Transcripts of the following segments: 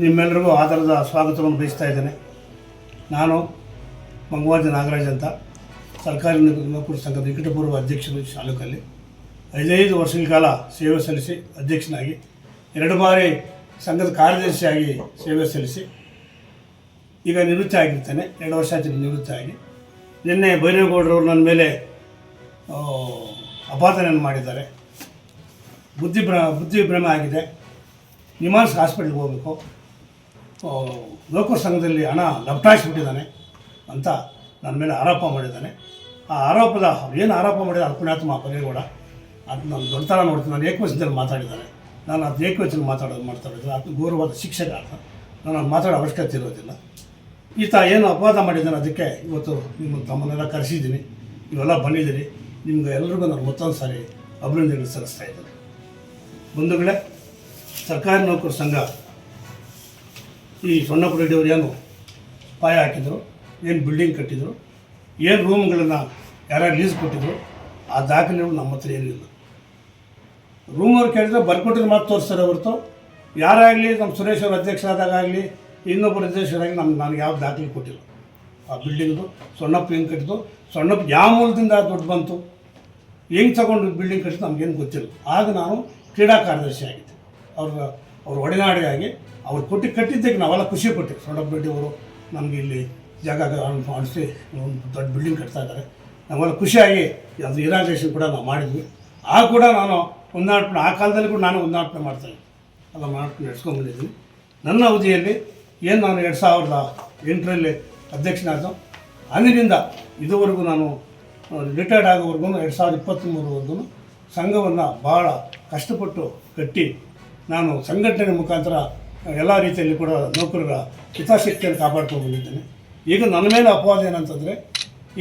ನಿಮ್ಮೆಲ್ಲರಿಗೂ ಆಧಾರದ ಸ್ವಾಗತವನ್ನು ಬಯಸ್ತಾ ಇದ್ದೇನೆ. ನಾನು ಮಂಗವಾಜ ನಾಗರಾಜ್ ಅಂತ ಸರ್ಕಾರಿ ನೌಕರ ಸಂಘದ ನಿಕಟಪೂರ್ವ ಅಧ್ಯಕ್ಷರು ತಾಲೂಕಲ್ಲಿ. ಐದೈದು ವರ್ಷಗಳ ಕಾಲ ಸೇವೆ ಸಲ್ಲಿಸಿ ಅಧ್ಯಕ್ಷನಾಗಿ, ಎರಡು ಬಾರಿ ಸಂಘದ ಕಾರ್ಯದರ್ಶಿಯಾಗಿ ಸೇವೆ ಸಲ್ಲಿಸಿ ಈಗ ನಿವೃತ್ತ ಆಗಿರ್ತೇನೆ. ಎರಡು ವರ್ಷ ಆಚೆ ನಿವೃತ್ತಿ ಆಗಿ. ನಿನ್ನೆ ಬೈರೇಗೌಡರವರು ನನ್ನ ಮೇಲೆ ಅಪಾತನೆಯನ್ನು ಮಾಡಿದ್ದಾರೆ. ಬುದ್ಧಿಭ್ರ, ಬುದ್ಧಿಭ್ರಮೆ ಆಗಿದೆ. ನಿಮಾನ್ಸ್ ಹಾಸ್ಪಿಟ್ಲ್ಗೆ ಹೋಗಬೇಕು. ಲೋಕ ಸಂಘದಲ್ಲಿ ಹಣ ಲಪ್ಟಾಯಿಸ್ಬಿಟ್ಟಿದ್ದಾನೆ ಅಂತ ನನ್ನ ಮೇಲೆ ಆರೋಪ ಮಾಡಿದ್ದಾನೆ. ಆ ಆರೋಪದ ಏನು ಆರೋಪ ಮಾಡಿದ ಅಲ್ಪನಾತ್ಮ ಬರೇಗೌಡ ಅದು ನಾನು ದೊಡ್ಡತನ ನೋಡ್ತೀನಿ. ನಾನು ಏಕವಚನದಲ್ಲಿ ಮಾತಾಡಿದ್ದಾನೆ. ನಾನು ಅದು ಏಕವಚನ ಮಾತಾಡೋದು ಮಾಡ್ತಾ ಅದು ಗೌರವದ ಶಿಕ್ಷಕ ಅಂತ ನಾನು ಅದು ಮಾತಾಡೋ ಅವಶ್ಯಕತೆ ಇರೋದಿಲ್ಲ. ಈತ ಏನು ಅಪವಾದ ಮಾಡಿದ್ದಾನೆ ಅದಕ್ಕೆ ಇವತ್ತು ನಿಮ್ಮ ತಮ್ಮನ್ನೆಲ್ಲ ಕರೆಸಿದ್ದೀನಿ. ನೀವೆಲ್ಲ ಬಂದಿದ್ದೀರಿ. ನಿಮ್ಗೆ ಎಲ್ರಿಗೂ ನಾನು ಮತ್ತೊಂದು ಸಾರಿ ಅಭಿನಂದನೆ ಸಲ್ಲಿಸ್ತಾ ಇದ್ದೇನೆ. ಬಂಧುಗಳೇ, ಸರ್ಕಾರಿ ನೌಕರ ಸಂಘ ಈ ಸೊನ್ನಪ್ಪ ರೆಡ್ಡಿಯವರು ಏನು ಪಾಯ ಹಾಕಿದ್ರು, ಏನು ಬಿಲ್ಡಿಂಗ್ ಕಟ್ಟಿದರು, ಏನು ರೂಮ್ಗಳನ್ನು ಯಾರು ಲೀಸ್ ಕೊಟ್ಟಿದ್ರು, ಆ ದಾಖಲೆಗಳು ನಮ್ಮ ಹತ್ರ ಏನಿಲ್ಲ ರೂಮವ್ರು ಕೇಳಿದ್ರೆ ಬರ್ಕೊಟ್ಟಿದ್ರೆ ಮಾತು ತೋರಿಸ್ತಾರೆ ಹೊರತು. ಯಾರಾಗಲಿ ನಮ್ಮ ಸುರೇಶ್ ಅವ್ರ ಅಧ್ಯಕ್ಷರಾದಾಗಲಿ ಇನ್ನೊಬ್ಬರು ಅಧ್ಯಕ್ಷರಾಗಿ ನಮ್ಗೆ ನನಗೆ ಯಾವ ದಾಖಲೆ ಕೊಟ್ಟಿಲ್ಲ. ಆ ಬಿಲ್ಡಿಂಗ್ದು ಸೊಣ್ಣಪ್ಪ ಹೆಂಗೆ ಕಟ್ಟಿದ್ದು ಸೊಣ್ಣಪ್ಪ ಯಾವ ಮೂಲದಿಂದ ದುಡ್ಡು ಬಂತು, ಹೆಂಗೆ ತಗೊಂಡು ಬಿಲ್ಡಿಂಗ್ ಕಟ್ಟಿದ್ದು ನಮಗೇನು ಗೊತ್ತಿಲ್ಲ. ಆಗ ನಾನು ಕ್ರೀಡಾ ಕಾರ್ಯದರ್ಶಿ ಆಗಿದ್ದೆ. ಅವ್ರ ಅವ್ರ ಒಡನಾಡಿಯಾಗಿ ಅವ್ರು ಕೊಟ್ಟು ಕಟ್ಟಿದ್ದಕ್ಕೆ ನಾವೆಲ್ಲ ಖುಷಿ ಪಟ್ಟಿವಿ. ಸೊಡಪ್ಪ ರೆಡ್ಡಿ ಅವರು ನಮಗೆ ಇಲ್ಲಿ ಜಾಗ ಅನಿಸಿ ಒಂದು ದೊಡ್ಡ ಬಿಲ್ಡಿಂಗ್ ಕಟ್ತಾ ಇದ್ದಾರೆ. ನಾವೆಲ್ಲ ಖುಷಿಯಾಗಿ ಅದು ಇನಾಗ್ರೇಷನ್ ಕೂಡ ನಾವು ಮಾಡಿದ್ವಿ. ಆ ಕೂಡ ನಾನು ಹೊಂದಾಣಿಕೆ ಆ ಕಾಲದಲ್ಲಿ ಕೂಡ ನಾನು ಹೊಂದಾಣಿಕೆ ಮಾಡ್ತಾಯಿದ್ದೆ ಎಲ್ಲ ಮಾಡ್ಕೊಂಡು ನಡೆಸ್ಕೊಂಡ್ಬಂದಿದ್ದೀನಿ. ನನ್ನ ಅವಧಿಯಲ್ಲಿ ಏನು ನಾನು ಎರಡು ಸಾವಿರದ ಎಂಟರಲ್ಲಿ ಅಧ್ಯಕ್ಷನಾದ ಅಂದಿನಿಂದ ಇದುವರೆಗೂ ನಾನು ರಿಟೈರ್ಡ್ ಆಗೋವರೆಗೂ, ಎರಡು ಸಾವಿರದ ಇಪ್ಪತ್ತ್ಮೂರವರೆಗೂ ಸಂಘವನ್ನು ಭಾಳ ಕಷ್ಟಪಟ್ಟು ಕಟ್ಟಿ ನಾನು ಸಂಘಟನೆ ಮುಖಾಂತರ ಎಲ್ಲ ರೀತಿಯಲ್ಲಿ ಕೂಡ ನೌಕರರ ಹಿತಾಸಕ್ತಿಯನ್ನು ಕಾಪಾಡ್ಕೊಂಡು ಬಂದಿದ್ದೇನೆ. ಈಗ ನನ್ನ ಮೇಲೆ ಅಪವಾದ ಏನಂತಂದರೆ,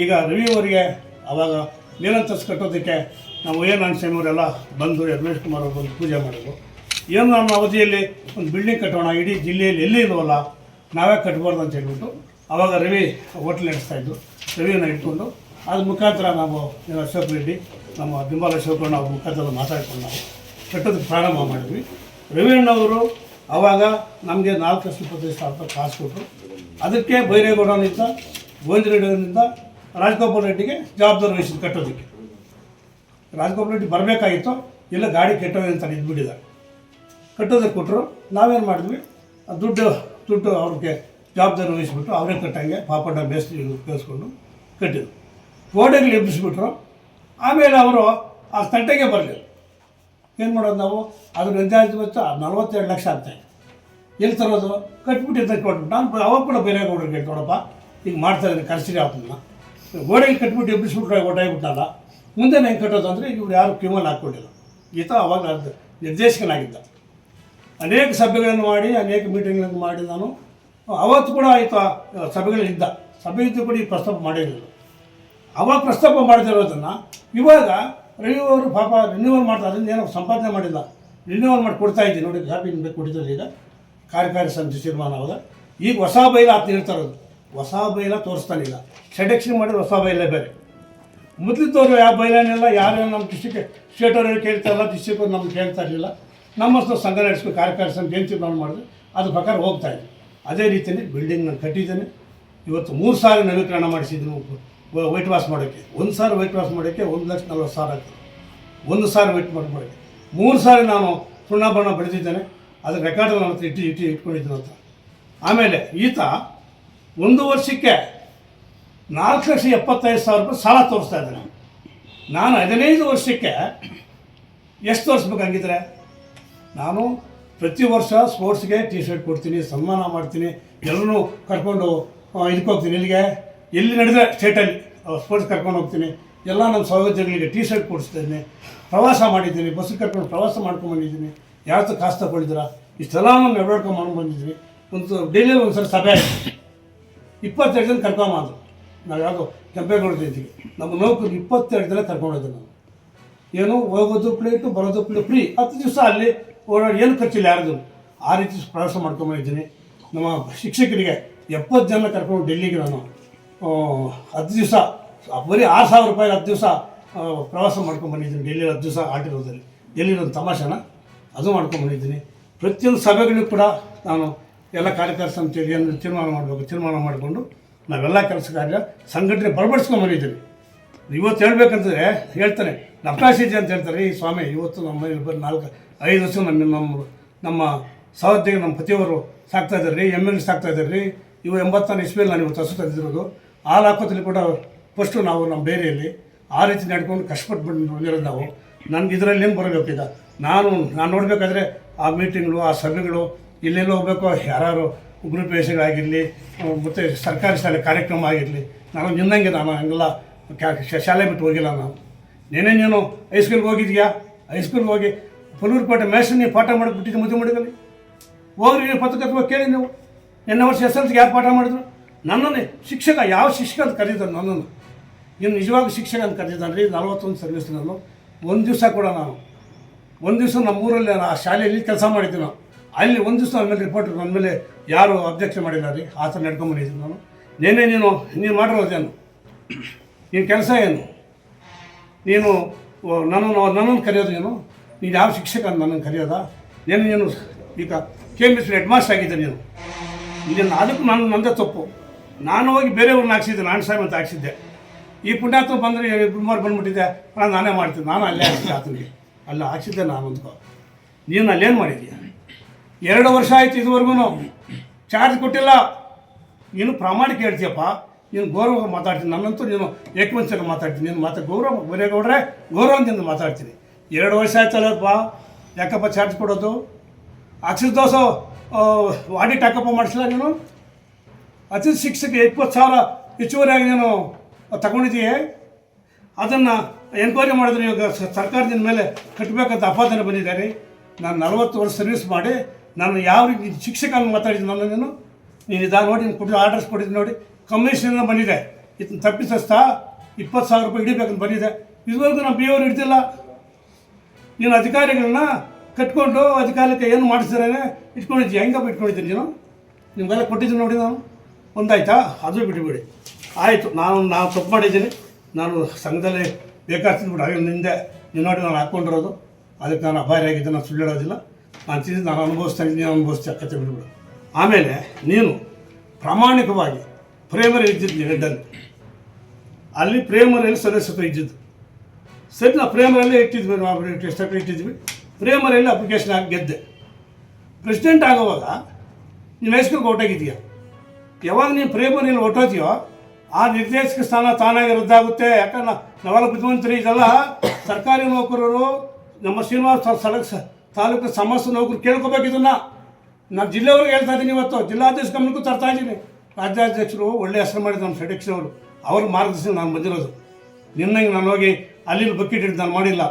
ಈಗ ರವಿ ಅವರಿಗೆ ಅವಾಗ ನೀಲಂತಸ್ ಕಟ್ಟೋದಕ್ಕೆ ನಾವು ಎ ನಾರಾಯಣಸ್ವಾಮಿಯವರೆಲ್ಲ ಬಂದು ರಮೇಶ್ ಕುಮಾರ್ ಅವರು ಬಂದು ಪೂಜೆ ಮಾಡೋದು ಏನು ನಮ್ಮ ಅವಧಿಯಲ್ಲಿ ಒಂದು ಬಿಲ್ಡಿಂಗ್ ಕಟ್ಟೋಣ, ಇಡೀ ಜಿಲ್ಲೆಯಲ್ಲಿ ಎಲ್ಲಿ ಇಲ್ವಲ್ಲ, ನಾವೇ ಕಟ್ಬಾರ್ದು ಅಂತ ಹೇಳ್ಬಿಟ್ಟು ಆವಾಗ ರವಿ ಹೋಟ್ಲ್ ನಡೆಸ್ತಾ ಇದ್ದು ರವಿಯನ್ನು ಇಟ್ಕೊಂಡು ಅದ್ರ ಮುಖಾಂತರ ನಾವು ಅಶೋಕ್ ರೆಡ್ಡಿ, ನಮ್ಮ ಬಿಂಬಾಲ ಅಶೋಕ್ ನಾವು ಮುಖಾಂತರ ಮಾತಾಡ್ಕೊಂಡು ನಾವು ಕಟ್ಟೋದಕ್ಕೆ ಪ್ರಾರಂಭ ಮಾಡಿದ್ವಿ. ರವಿಯಣ್ಣವರು ಆವಾಗ ನಮಗೆ ನಾಲ್ಕು ಲಕ್ಷ ಇಪ್ಪತ್ತೈದು ಸಾವಿರ ರೂಪಾಯಿ ಕಾಸು ಕೊಟ್ಟರು ಅದಕ್ಕೆ ಬೈರೇಗೌಡನಿಂದ, ಗೋವಿಂದರೆಡ್ಡಿಯವರಿಂದ ರಾಜಗೋಪಾಲ್ ರೆಡ್ಡಿಗೆ ಜವಾಬ್ದಾರಿ ವಹಿಸಿದ್ದು ಕಟ್ಟೋದಕ್ಕೆ. ರಾಜಗೋಪಾಲ್ ರೆಡ್ಡಿ ಬರಬೇಕಾಗಿತ್ತು, ಇಲ್ಲ ಗಾಡಿ ಕೆಟ್ಟೋದೆ ಅಂತ ಇದ್ಬಿಟ್ಟಿದ್ದ ಕಟ್ಟೋದಕ್ಕೆ ಕೊಟ್ಟರು ನಾವೇನು ಮಾಡಿದ್ವಿ ದುಡ್ಡು ದುಡ್ಡು ಅವ್ರಿಗೆ ಜವಾಬ್ದಾರಿ ವಹಿಸ್ಬಿಟ್ಟು ಅವರೇ ಕಟ್ಟಂಗೆ ಪಾಪಡ್ಡ ಮೇಸ್ತ್ರಿ ಕೇಳಿಸ್ಕೊಂಡು ಕಟ್ಟಿದ್ರು. ಗೋಡೆಗೆ ಎಬ್ಬಿಸ್ಬಿಟ್ರು ಆಮೇಲೆ ಅವರು ಆ ತಟ್ಟೆಗೆ ಬರಲಿಲ್ಲ. ಏನು ಮಾಡೋದು ನಾವು? ಅದು ಅಂದಾಜು ವೆಚ್ಚ ನಲ್ವತ್ತೆರಡು ಲಕ್ಷ ಆಗ್ತಾಯಿದೆ ಎಲ್ಲಿ ತರೋದು? ಕಟ್ಬಿಟ್ಟಿದ್ದ ಕೊಟ್ಟು ನಾನು ಅವಾಗ ಕೂಡ ಬೇರೆ ಗೋಡೆಗೆ ನೋಡಪ್ಪ, ಈಗ ಮಾಡ್ತಾ ಇದ್ದೀನಿ, ಕರ್ಸಿರಿ ಅದನ್ನ ಗೋಡೆಗೆ ಕಟ್ಬಿಟ್ಟು ಎಬ್ಬಿಸ್ಬಿಟ್ರೆ ಒಟ್ಟಾಗ್ಬಿಟ್ಟಲ್ಲ ಮುಂದೆ ಹೆಂಗೆ ಕಟ್ಟೋದು ಅಂದರೆ, ಇವ್ರು ಯಾರು ಕ್ಯೂಮಲ್ಲಿ ಹಾಕ್ಕೊಂಡಿಲ್ಲ ಈತ ಅವಾಗ ನಿರ್ದೇಶಕನಾಗಿದ್ದ. ಅನೇಕ ಸಭೆಗಳನ್ನು ಮಾಡಿ, ಅನೇಕ ಮೀಟಿಂಗ್ಗಳನ್ನು ಮಾಡಿ ನಾನು. ಅವತ್ತು ಕೂಡ ಆಯಿತು ಸಭೆಗಳಿದ್ದ ಸಭೆ ಇದ್ದು. ಕೂಡ ಈ ಪ್ರಸ್ತಾಪ ಮಾಡಿರಲಿಲ್ಲ. ಅವಾಗ ಪ್ರಸ್ತಾಪ ಮಾಡ್ತಿರೋದನ್ನು, ಇವಾಗ ರವಿಯವರು ಪಾಪ ರಿನ್ಯೂವಲ್ ಮಾಡ್ತಾರೆ ಅದರಿಂದ ಏನೋ ಸಂಪಾದನೆ ಮಾಡಿಲ್ಲ. ರಿನ್ಯೂವಲ್ ಮಾಡಿ ಕೊಡ್ತಾ ಇದ್ದೀನಿ. ನೋಡಿ ಕಾಪಿ ಬೇಕು ಕೊಟ್ಟಿದ್ದಾರೆ ಈಗ. ಕಾರ್ಯಕಾರಿ ಸಮಿತಿ ತೀರ್ಮಾನ ಹೌದ ಈಗ ಹೊಸ ಬೈಲ ಆತ ಇರೋದು ಹೊಸ ಬೈಲ ತೋರಿಸ್ತಾನಿಲ್ಲ ಸೆಲೆಕ್ಷನ್ ಮಾಡಿದ್ರೆ ಹೊಸ ಬೈಲೇ ಬೇರೆ. ಮೊದಲಿದ್ದವರು ಯಾವ ಬೈಲನೆಲ್ಲ ಯಾರು ನಮ್ಮ ಡಿಸ್ಟಿಕ್ ಸ್ಟೇಟ್ ಕೇಳ್ತಾ ಇಲ್ಲ ಡಿಸ್ಟಿಕ್ ನಮ್ಗೆ ಕೇಳ್ತಾ ಇರಲಿಲ್ಲ. ನಮ್ಮ ಹತ್ರ ಸಂಘ ನಡೆಸ್ಬೇಕು ಕಾರ್ಯಕಾರಿ ಸಮಿತಿ ಏನು ತೀರ್ಮಾನ ಮಾಡಿದ್ರೆ? ಅದ್ರ ಪ್ರಕಾರ ಹೋಗ್ತಾ ಇದೆ. ಅದೇ ರೀತಿಯಲ್ಲಿ ಬಿಲ್ಡಿಂಗ್ ನಾನು ಕಟ್ಟಿದ್ದೇನೆ. ಇವತ್ತು ಮೂರು ಸಾವಿರ ನವೀಕರಣ ಮಾಡಿಸಿದ್ದೀನಿ ವೈಟ್ ವಾಶ್ ಮಾಡೋಕ್ಕೆ ಒಂದು ಸಾರಿ ವೆಯ್ಟ್ ವಾಶ್ ಮಾಡೋಕ್ಕೆ ಒಂದು ಲಕ್ಷ ನಲ್ವತ್ತು ಸಾವಿರ ಆಗ್ತದೆ ಒಂದು ಸಾರಿ ವೆಯ್ಟ್ ಮಾಡಿ ಮಾಡೋಕ್ಕೆ ಮೂರು ಸಾರಿ ನಾನು ಸುಣ್ಣ ಬಣ್ಣ ಬೆಳೆದಿದ್ದೇನೆ ಅದು ರೆಕಾರ್ಡ್ ನನ್ನ ಹತ್ರ ಇಟ್ಟು ಇಟ್ಟು ಅಂತ. ಆಮೇಲೆ ಈತ ಒಂದು ವರ್ಷಕ್ಕೆ ನಾಲ್ಕು ಲಕ್ಷ ಎಪ್ಪತ್ತೈದು ಸಾವಿರ ರೂಪಾಯಿ ಸಾಲ ತೋರಿಸ್ತಾ ಇದ್ದಾನೆ. ನಾನು ಹದಿನೈದು ವರ್ಷಕ್ಕೆ ಎಷ್ಟು ತೋರಿಸ್ಬೇಕಂಗಿದ್ರೆ ನಾನು ಪ್ರತಿ ವರ್ಷ ಸ್ಪೋರ್ಟ್ಸ್ಗೆ ಟಿ ಶರ್ಟ್ ಕೊಡ್ತೀನಿ, ಸನ್ಮಾನ ಮಾಡ್ತೀನಿ ಎಲ್ಲರೂ ಕರ್ಕೊಂಡು ಇದಕ್ಕೆ ಹೋಗ್ತೀನಿ ಇಲ್ಲಿಗೆ ಎಲ್ಲಿ ನಡೆದ ಸ್ಟೇಟಲ್ಲಿ ಸ್ಪೋರ್ಟ್ಸ್ ಕರ್ಕೊಂಡು ಹೋಗ್ತೀನಿ. ಎಲ್ಲ ನನ್ನ ಸಹೋದ್ಯೋಗಿಗಳಿಗೆ ಟಿ ಶರ್ಟ್ ಕೊಡಿಸ್ತೀನಿ. ಪ್ರವಾಸ ಮಾಡಿದ್ದೀನಿ. ಬಸ್ ಕರ್ಕೊಂಡು ಪ್ರವಾಸ ಮಾಡ್ಕೊಂಡು ಬಂದಿದ್ದೀನಿ. ಯಾವತ್ತು ಕಾಸು ತಗೊಂಡಿದ್ದೀರಾ ಇಷ್ಟೆಲ್ಲ ನಾನು ನೆಡ್ವಾಡ್ಕೊಂಡು ಮಾಡ್ಕೊಂಡು ಬಂದಿದ್ದೀನಿ. ಒಂದು ಡೈಲಿ ಒಂದು ಸಲ ಸಭೆ ಆಯಿತು. ಇಪ್ಪತ್ತೆರಡು ಜನ ಮಾಡಿದ್ರು ನಾವು ಯಾವುದೋ ಕೆಂಪೇಗೌಡ ಇದ್ದೀವಿ ನಮ್ಮ ನೌಕರು ಇಪ್ಪತ್ತೆರಡು ಜನ ಕರ್ಕೊಂಡಿದ್ದೆ ನಾನು ಏನು, ಹೋಗೋದು ಪ್ಲೇಟು ಬರೋದು ಪ್ಲೇಟ್ ಫ್ರೀ ಹತ್ತು ದಿವಸ ಅಲ್ಲಿ ಓಡಾಡಿ ಏನು ಖರ್ಚಿಲ್ಲ ಯಾರ್ದು. ಆ ರೀತಿ ಪ್ರವಾಸ ಮಾಡ್ಕೊಂಬಂದಿದ್ದೀನಿ ನಮ್ಮ ಶಿಕ್ಷಕರಿಗೆ ಎಪ್ಪತ್ತು ಜನ ಕರ್ಕೊಂಡು ಡೆಲ್ಲಿಗೆ ನಾನು. ಹತ್ತು ದಿವಸ ಬರೀ ಆರು ಸಾವಿರ ರೂಪಾಯಿ ಹತ್ತು ದಿವಸ ಪ್ರವಾಸ ಮಾಡ್ಕೊಂಡು ಬಂದಿದ್ದೀನಿ ಡೆಲ್ಲಿ ಹತ್ತು ದಿವಸ ಆಟಿರೋದಲ್ಲಿ ಡೆಲ್ಲಿಲಿ ಒಂದು ತಮಾಷೆನ? ಅದು ಮಾಡ್ಕೊಂಡು ಬಂದಿದ್ದೀನಿ. ಪ್ರತಿಯೊಂದು ಸಭೆಗಳಿಗೂ ಕೂಡ ನಾನು ಎಲ್ಲ ಕಾರ್ಯಕರ್ತ ಅಂತೇಳಿ ಏನು ತೀರ್ಮಾನ ಮಾಡಬೇಕು, ತೀರ್ಮಾನ ಮಾಡಿಕೊಂಡು ನಾವೆಲ್ಲ ಕೆಲಸ ಕಾರ್ಯ ಸಂಘಟನೆ ಬಲಪಡಿಸ್ಕೊಂಡು ಬಂದಿದ್ದೀವಿ. ಇವತ್ತು ಹೇಳ್ಬೇಕಂತಂದ್ರೆ ಹೇಳ್ತಾನೆ ಇದೆ ಅಂತ ಹೇಳ್ತಾರೆ ಈ ಸ್ವಾಮಿ, ಇವತ್ತು ನಮ್ಮ ಇಬ್ಬರು ನಾಲ್ಕು, ಐದು ವರ್ಷ ನಮ್ಮ ನಮ್ಮ ನಮ್ಮ ಸಹೋದ್ಯೋಗಿ ನಮ್ಮ ಪತಿಯವರು ಸಾಕ್ತಾ ಇದ್ದಾರೆ ರೀ ಎಂ ಎಲ್ ಸಾಕ್ತಾ ಇದ್ದಾರೆ ರೀ, ಇವು ಎಂಬತ್ತಾರು ಇಸ್ವಿಯಲ್ಲಿ ನಾನು ಇವತ್ತು ಹಸು ತಂದಿರೋದು ಹಾಲು ಕೂಡ ಫಸ್ಟು ನಾವು ನಮ್ಮ ಬೇರೆಯಲ್ಲಿ ಆ ರೀತಿ ನಡ್ಕೊಂಡು ಕಷ್ಟಪಟ್ಟು ಬಂದು ಬಂದಿರೋದು ನಾವು. ನನಗೆ ಇದರಲ್ಲಿ ಏನು ಬರಬೇಕು ನಾನು ನಾನು ನೋಡಬೇಕಾದ್ರೆ ಆ ಮೀಟಿಂಗ್ಗಳು ಆ ಸಭೆಗಳು ಎಲ್ಲೆಲ್ಲೋ ಹೋಗ್ಬೇಕು ಯಾರು ಗ್ರೂಪ್ ವೇಷಗಳಾಗಿರಲಿ ಮತ್ತು ಸರ್ಕಾರಿ ಶಾಲೆ ಕಾರ್ಯಕ್ರಮ ಆಗಿರಲಿ, ನಾನು ನಿನ್ನಂಗೆ ನಾನು ಹಂಗೆಲ್ಲ ಶಾಲೆ ಬಿಟ್ಟು ಹೋಗಿಲ್ಲ ನಾನು. ನೀನೇ ನೀನು ಹೈಸ್ಕೂಲ್ಗೆ ಹೋಗಿದ್ಯಾ? ಹೈಸ್ಕೂಲ್ಗೆ ಹೋಗಿ ಪುಲೂರ್ಪೇಟೆ ಮೇಷನ್ ನೀವು ಪಾಠ ಮಾಡಿಬಿಟ್ಟಿದ್ದು ಮದುವೆ ಮಾಡಿದಲ್ಲಿ ಹೋಗ್ರಿ ನೀವು ಪತ್ರಕರ್ತ ಕೇಳಿ ನೀವು. ನಿನ್ನೆ ವರ್ಷ ಎಸ್ ಎಲ್ ಸಿಗೆ ಯಾರು ಪಾಠ ಮಾಡಿದ್ರು? ನನ್ನನ್ನೇ ಶಿಕ್ಷಕ, ಯಾವ ಶಿಕ್ಷಕ ಅಂತ ಕರೀತಾರೆ ನನ್ನನ್ನು. ಇನ್ನು ನಿಜವಾಗ ಶಿಕ್ಷಕ ಅಂತ ಕರೀತಾನೆ ರೀ, ನಲವತ್ತೊಂದು ಸರ್ವಿಸ್ ನಾನು. ಒಂದು ದಿವಸ ಕೂಡ ನಾನು. ಒಂದು ದಿವಸ ನಮ್ಮೂರಲ್ಲಿ ಆ ಶಾಲೆಯಲ್ಲಿ ಕೆಲಸ ಮಾಡಿದ್ದೆ ನಾವು ಅಲ್ಲಿ ಒಂದು ದಿವಸ ನನ್ನ ಮೇಲೆ ರಿಪೋರ್ಟ್ ನನ್ನ ಮೇಲೆ ಯಾರು ಅಬ್ಜೆಕ್ಷನ್ ಮಾಡಿಲ್ಲ ರೀ, ಆ ಥರ ನಡ್ಕೊಂಬಂದಿದ್ದೀನಿ ನಾನು. ನೇನೆ, ನೀನು ನೀನು ಮಾಡಿರೋದೇನು ನೀನು ಕೆಲಸ ಏನು? ನೀನು ನನ್ನನ್ನು ನನ್ನನ್ನು ಕರೆಯೋದು ನೀನು ನೀನು ಯಾವ ಶಿಕ್ಷಕ ಅಂತ ನನ್ನನ್ನು ಕರೆಯೋದಾ? ನೀನು ನೀನು ಈಗ K M S head master ಆಗಿದ್ದೆ ನೀನು. ಇದನ್ನು ಅದಕ್ಕೂ ನನ್ನ ನಂದೇ ತಪ್ಪು. ನಾನು ಹೋಗಿ ಬೇರೆಯವ್ರನ್ನ ಹಾಕ್ಸಿದ್ದೆ, ನಾನು ಸಾಹೇಬ್ ಅಂತ ಹಾಕ್ಸಿದ್ದೆ. ಈ ಪುಣ್ಯಾತ್ಮ ಬಂದರೆ ಗುರುಮಾರ್ ಬಂದ್ಬಿಟ್ಟಿದ್ದೆ ನಾನು ನಾನೇ ಮಾಡ್ತೀನಿ. ನಾನು ಅಲ್ಲೇ ಹಾಕ್ಸಿದ್ದೆ ಆತನಿಗೆ. ಅಲ್ಲ, ಹಾಕ್ಸಿದ್ದೆ ನಾನು ಅಂದ್ಕೋ. ನೀನು ಅಲ್ಲೇನು ಮಾಡಿದ್ದೀಯ ಎರಡು ವರ್ಷ ಆಯಿತು ಇದುವರೆಗೂ ಚಾರ್ಜ್ ಕೊಟ್ಟಿಲ್ಲ. ನೀನು ಪ್ರಾಮಾಣಿಕ ಹೇಳ್ತೀಯಪ್ಪ. ನೀನು ಗೌರವ ಮಾತಾಡ್ತೀನಿ. ನನ್ನಂತೂ ನೀನು ಏಕವಂಚನ ಮಾತಾಡ್ತೀನಿ. ನೀನು ಮಾತಾ ಗೌರವ ಬರೇಗೌಡ್ರೆ ಗೌರವದಿಂದ ಮಾತಾಡ್ತೀನಿ. ಎರಡು ವರ್ಷ ಆಯ್ತಲ್ಲಪ್ಪ ಯಾಕಪ್ಪ ಚಾರ್ಜ್ ಕೊಡೋದು? ದೋಸೆ ಆಡಿಟ್ ಹಾಕಪ್ಪ ಮಾಡಿಸಿಲ್ಲ ನೀನು? ಅತಿ ಶಿಕ್ಷಕ ಇಪ್ಪತ್ತು ಸಾವಿರ ಹೆಚ್ಚುವರಿಯಾಗಿ ನಾನು ತಗೊಂಡಿದ್ದೀನಿ ಅದನ್ನು ಎನ್ಕ್ವೈರಿ ಮಾಡಿದ್ರೆ ಇವಾಗ ಸರ್ಕಾರದಿಂದ ಮೇಲೆ ಕಟ್ಟಬೇಕಂತ ಅಪಾದನೆ ಬಂದಿದ್ದಾರೆ. ನಾನು ನಲವತ್ತು ವರ್ಷ ಸರ್ವಿಸ್ ಮಾಡಿ, ನಾನು ಯಾವ ರೀತಿ ಶಿಕ್ಷಕ ಮಾತಾಡಿದ್ದೀನಿ ನನ್ನ ನೀನು ನೀನು ಇದಾಗ ನೋಡಿ, ನೀನು ಕೊಟ್ಟಿದ್ದು ಆರ್ಡರ್ಸ್ ಕೊಟ್ಟಿದ್ದು ನೋಡಿ ಕಮಿಷನ್ ಬಂದಿದೆ. ಇದನ್ನು ತಪ್ಪಿಸ್ತಾ ಇಪ್ಪತ್ತು ಸಾವಿರ ರೂಪಾಯಿ ಹಿಡಿಬೇಕಂತ ಬಂದಿದೆ. ಇದುವರೆಗೂ ನಮ್ಮ ಬಿ ಅವ್ರು ಹಿಡ್ದಿಲ್ಲ. ನೀನು ಅಧಿಕಾರಿಗಳನ್ನ ಕಟ್ಕೊಂಡು ಅಧಿಕಾರಕ್ಕೆ ಏನು ಮಾಡಿಸಿದ್ರೆ ಇಟ್ಕೊಂಡಿದ್ದೀಯ? ಹೆಂಗಪ್ಪ ಇಟ್ಕೊಂಡಿದ್ದೀನಿ ನೀನು? ನಿಮಗೆಲ್ಲ ಕೊಟ್ಟಿದ್ದೀನಿ ನೋಡಿ ನಾನು. ಒಂದಾಯ್ತಾ? ಅದು ಬಿಟ್ಟುಬಿಡಿ ಆಯಿತು, ನಾನು ನಾನು ತಪ್ಪು ಮಾಡಿದ್ದೀನಿ. ನಾನು ಸಂಘದಲ್ಲಿ ಬೇಕಾಗ್ತಿದ್ಬಿಟ್ಟು ಹಾಗೆ ನಿಂದೆ ನಿನ್ನೋಟಿ ನೋಡಿ ನಾನು ಹಾಕ್ಕೊಂಡಿರೋದು. ಅದಕ್ಕೆ ನಾನು ಅಪಾಯರಾಗಿದ್ದೆ ನಾನು ಸುಳ್ಳು ಹೇಳೋದಿಲ್ಲ. ನಾನು ತಿಂದು ನಾನು ಅನುಭವಿಸ್ತಾ ನೀನು ಅನುಭವಿಸ್ತಾ ಕತೆ ಬಿಟ್ಬಿಡು. ಆಮೇಲೆ ನೀನು ಪ್ರಾಮಾಣಿಕವಾಗಿ ಪ್ರೇಮರಿ ಇದ್ದಿದ್ದು ಗಡ್ಡಲ್ಲಿ ಅಲ್ಲಿ ಪ್ರೇಮರಲ್ಲಿ ಸದಸ್ಯತ್ವ ಇದ್ದಿದ್ದು. ಸರಿ ನಾವು ಪ್ರೇಮರಲ್ಲೇ ಇಟ್ಟಿದ್ವಿ, ನಾವು ಟೆಸ್ಟಲ್ಲಿ ಇಟ್ಟಿದ್ವಿ. ಪ್ರೇಮರಲ್ಲಿ ಅಪ್ಲಿಕೇಶನ್ ಹಾಕಿ ಗೆದ್ದೆ. ಪ್ರೆಸಿಡೆಂಟ್ ಆಗೋವಾಗ ನೀನು ಹೈಸ್ಕೂಲ್ಗೆ ಹೊರಟೋಗಿದೀಯ ಯಾವಾಗ ನೀನು ಪ್ರೇಮರಲ್ಲಿ ಹೊರಟೋತೀಯೋ ಆ ನಿರ್ದೇಶಕ ಸ್ಥಾನ ತಾನಾಗಿ ರದ್ದಾಗುತ್ತೆ. ಯಾಕಂದ್ರೆ ನಾವೆಲ್ಲ ಬುದ್ಧಿವಂತರಿ ಇದೆಲ್ಲ ಸರ್ಕಾರಿ ನೌಕರರು, ನಮ್ಮ ಶ್ರೀನಿವಾಸ ಸಡಕ್ ತಾಲೂಕು ಸಮಸ್ಯೆ ನೌಕರು ಕೇಳ್ಕೋಬೇಕು ಇದನ್ನ. ನಾನು ಜಿಲ್ಲೆಯವ್ರಿಗೆ ಹೇಳ್ತಾ ಇದ್ದೀನಿ ಇವತ್ತು, ಜಿಲ್ಲಾಧ್ಯಕ್ಷ ಗಮನಕ್ಕೂ ತರ್ತಾ ಇದ್ದೀನಿ. ರಾಜ್ಯಾಧ್ಯಕ್ಷರು ಒಳ್ಳೆ ಹೆಸರು ಮಾಡಿದ್ದು ನಮ್ಮ ಸೆಡೆಕ್ಸ್ ಅವರು. ಮಾರ್ಗದರ್ಶನ ನಾನು ಬಂದಿರೋದು. ನಿನ್ನಂಗೆ ನಾನು ಹೋಗಿ ಅಲ್ಲಿ ಬಕೆಟ್ ಹಿಡಿದು ನಾನು ಮಾಡಿಲ್ಲ.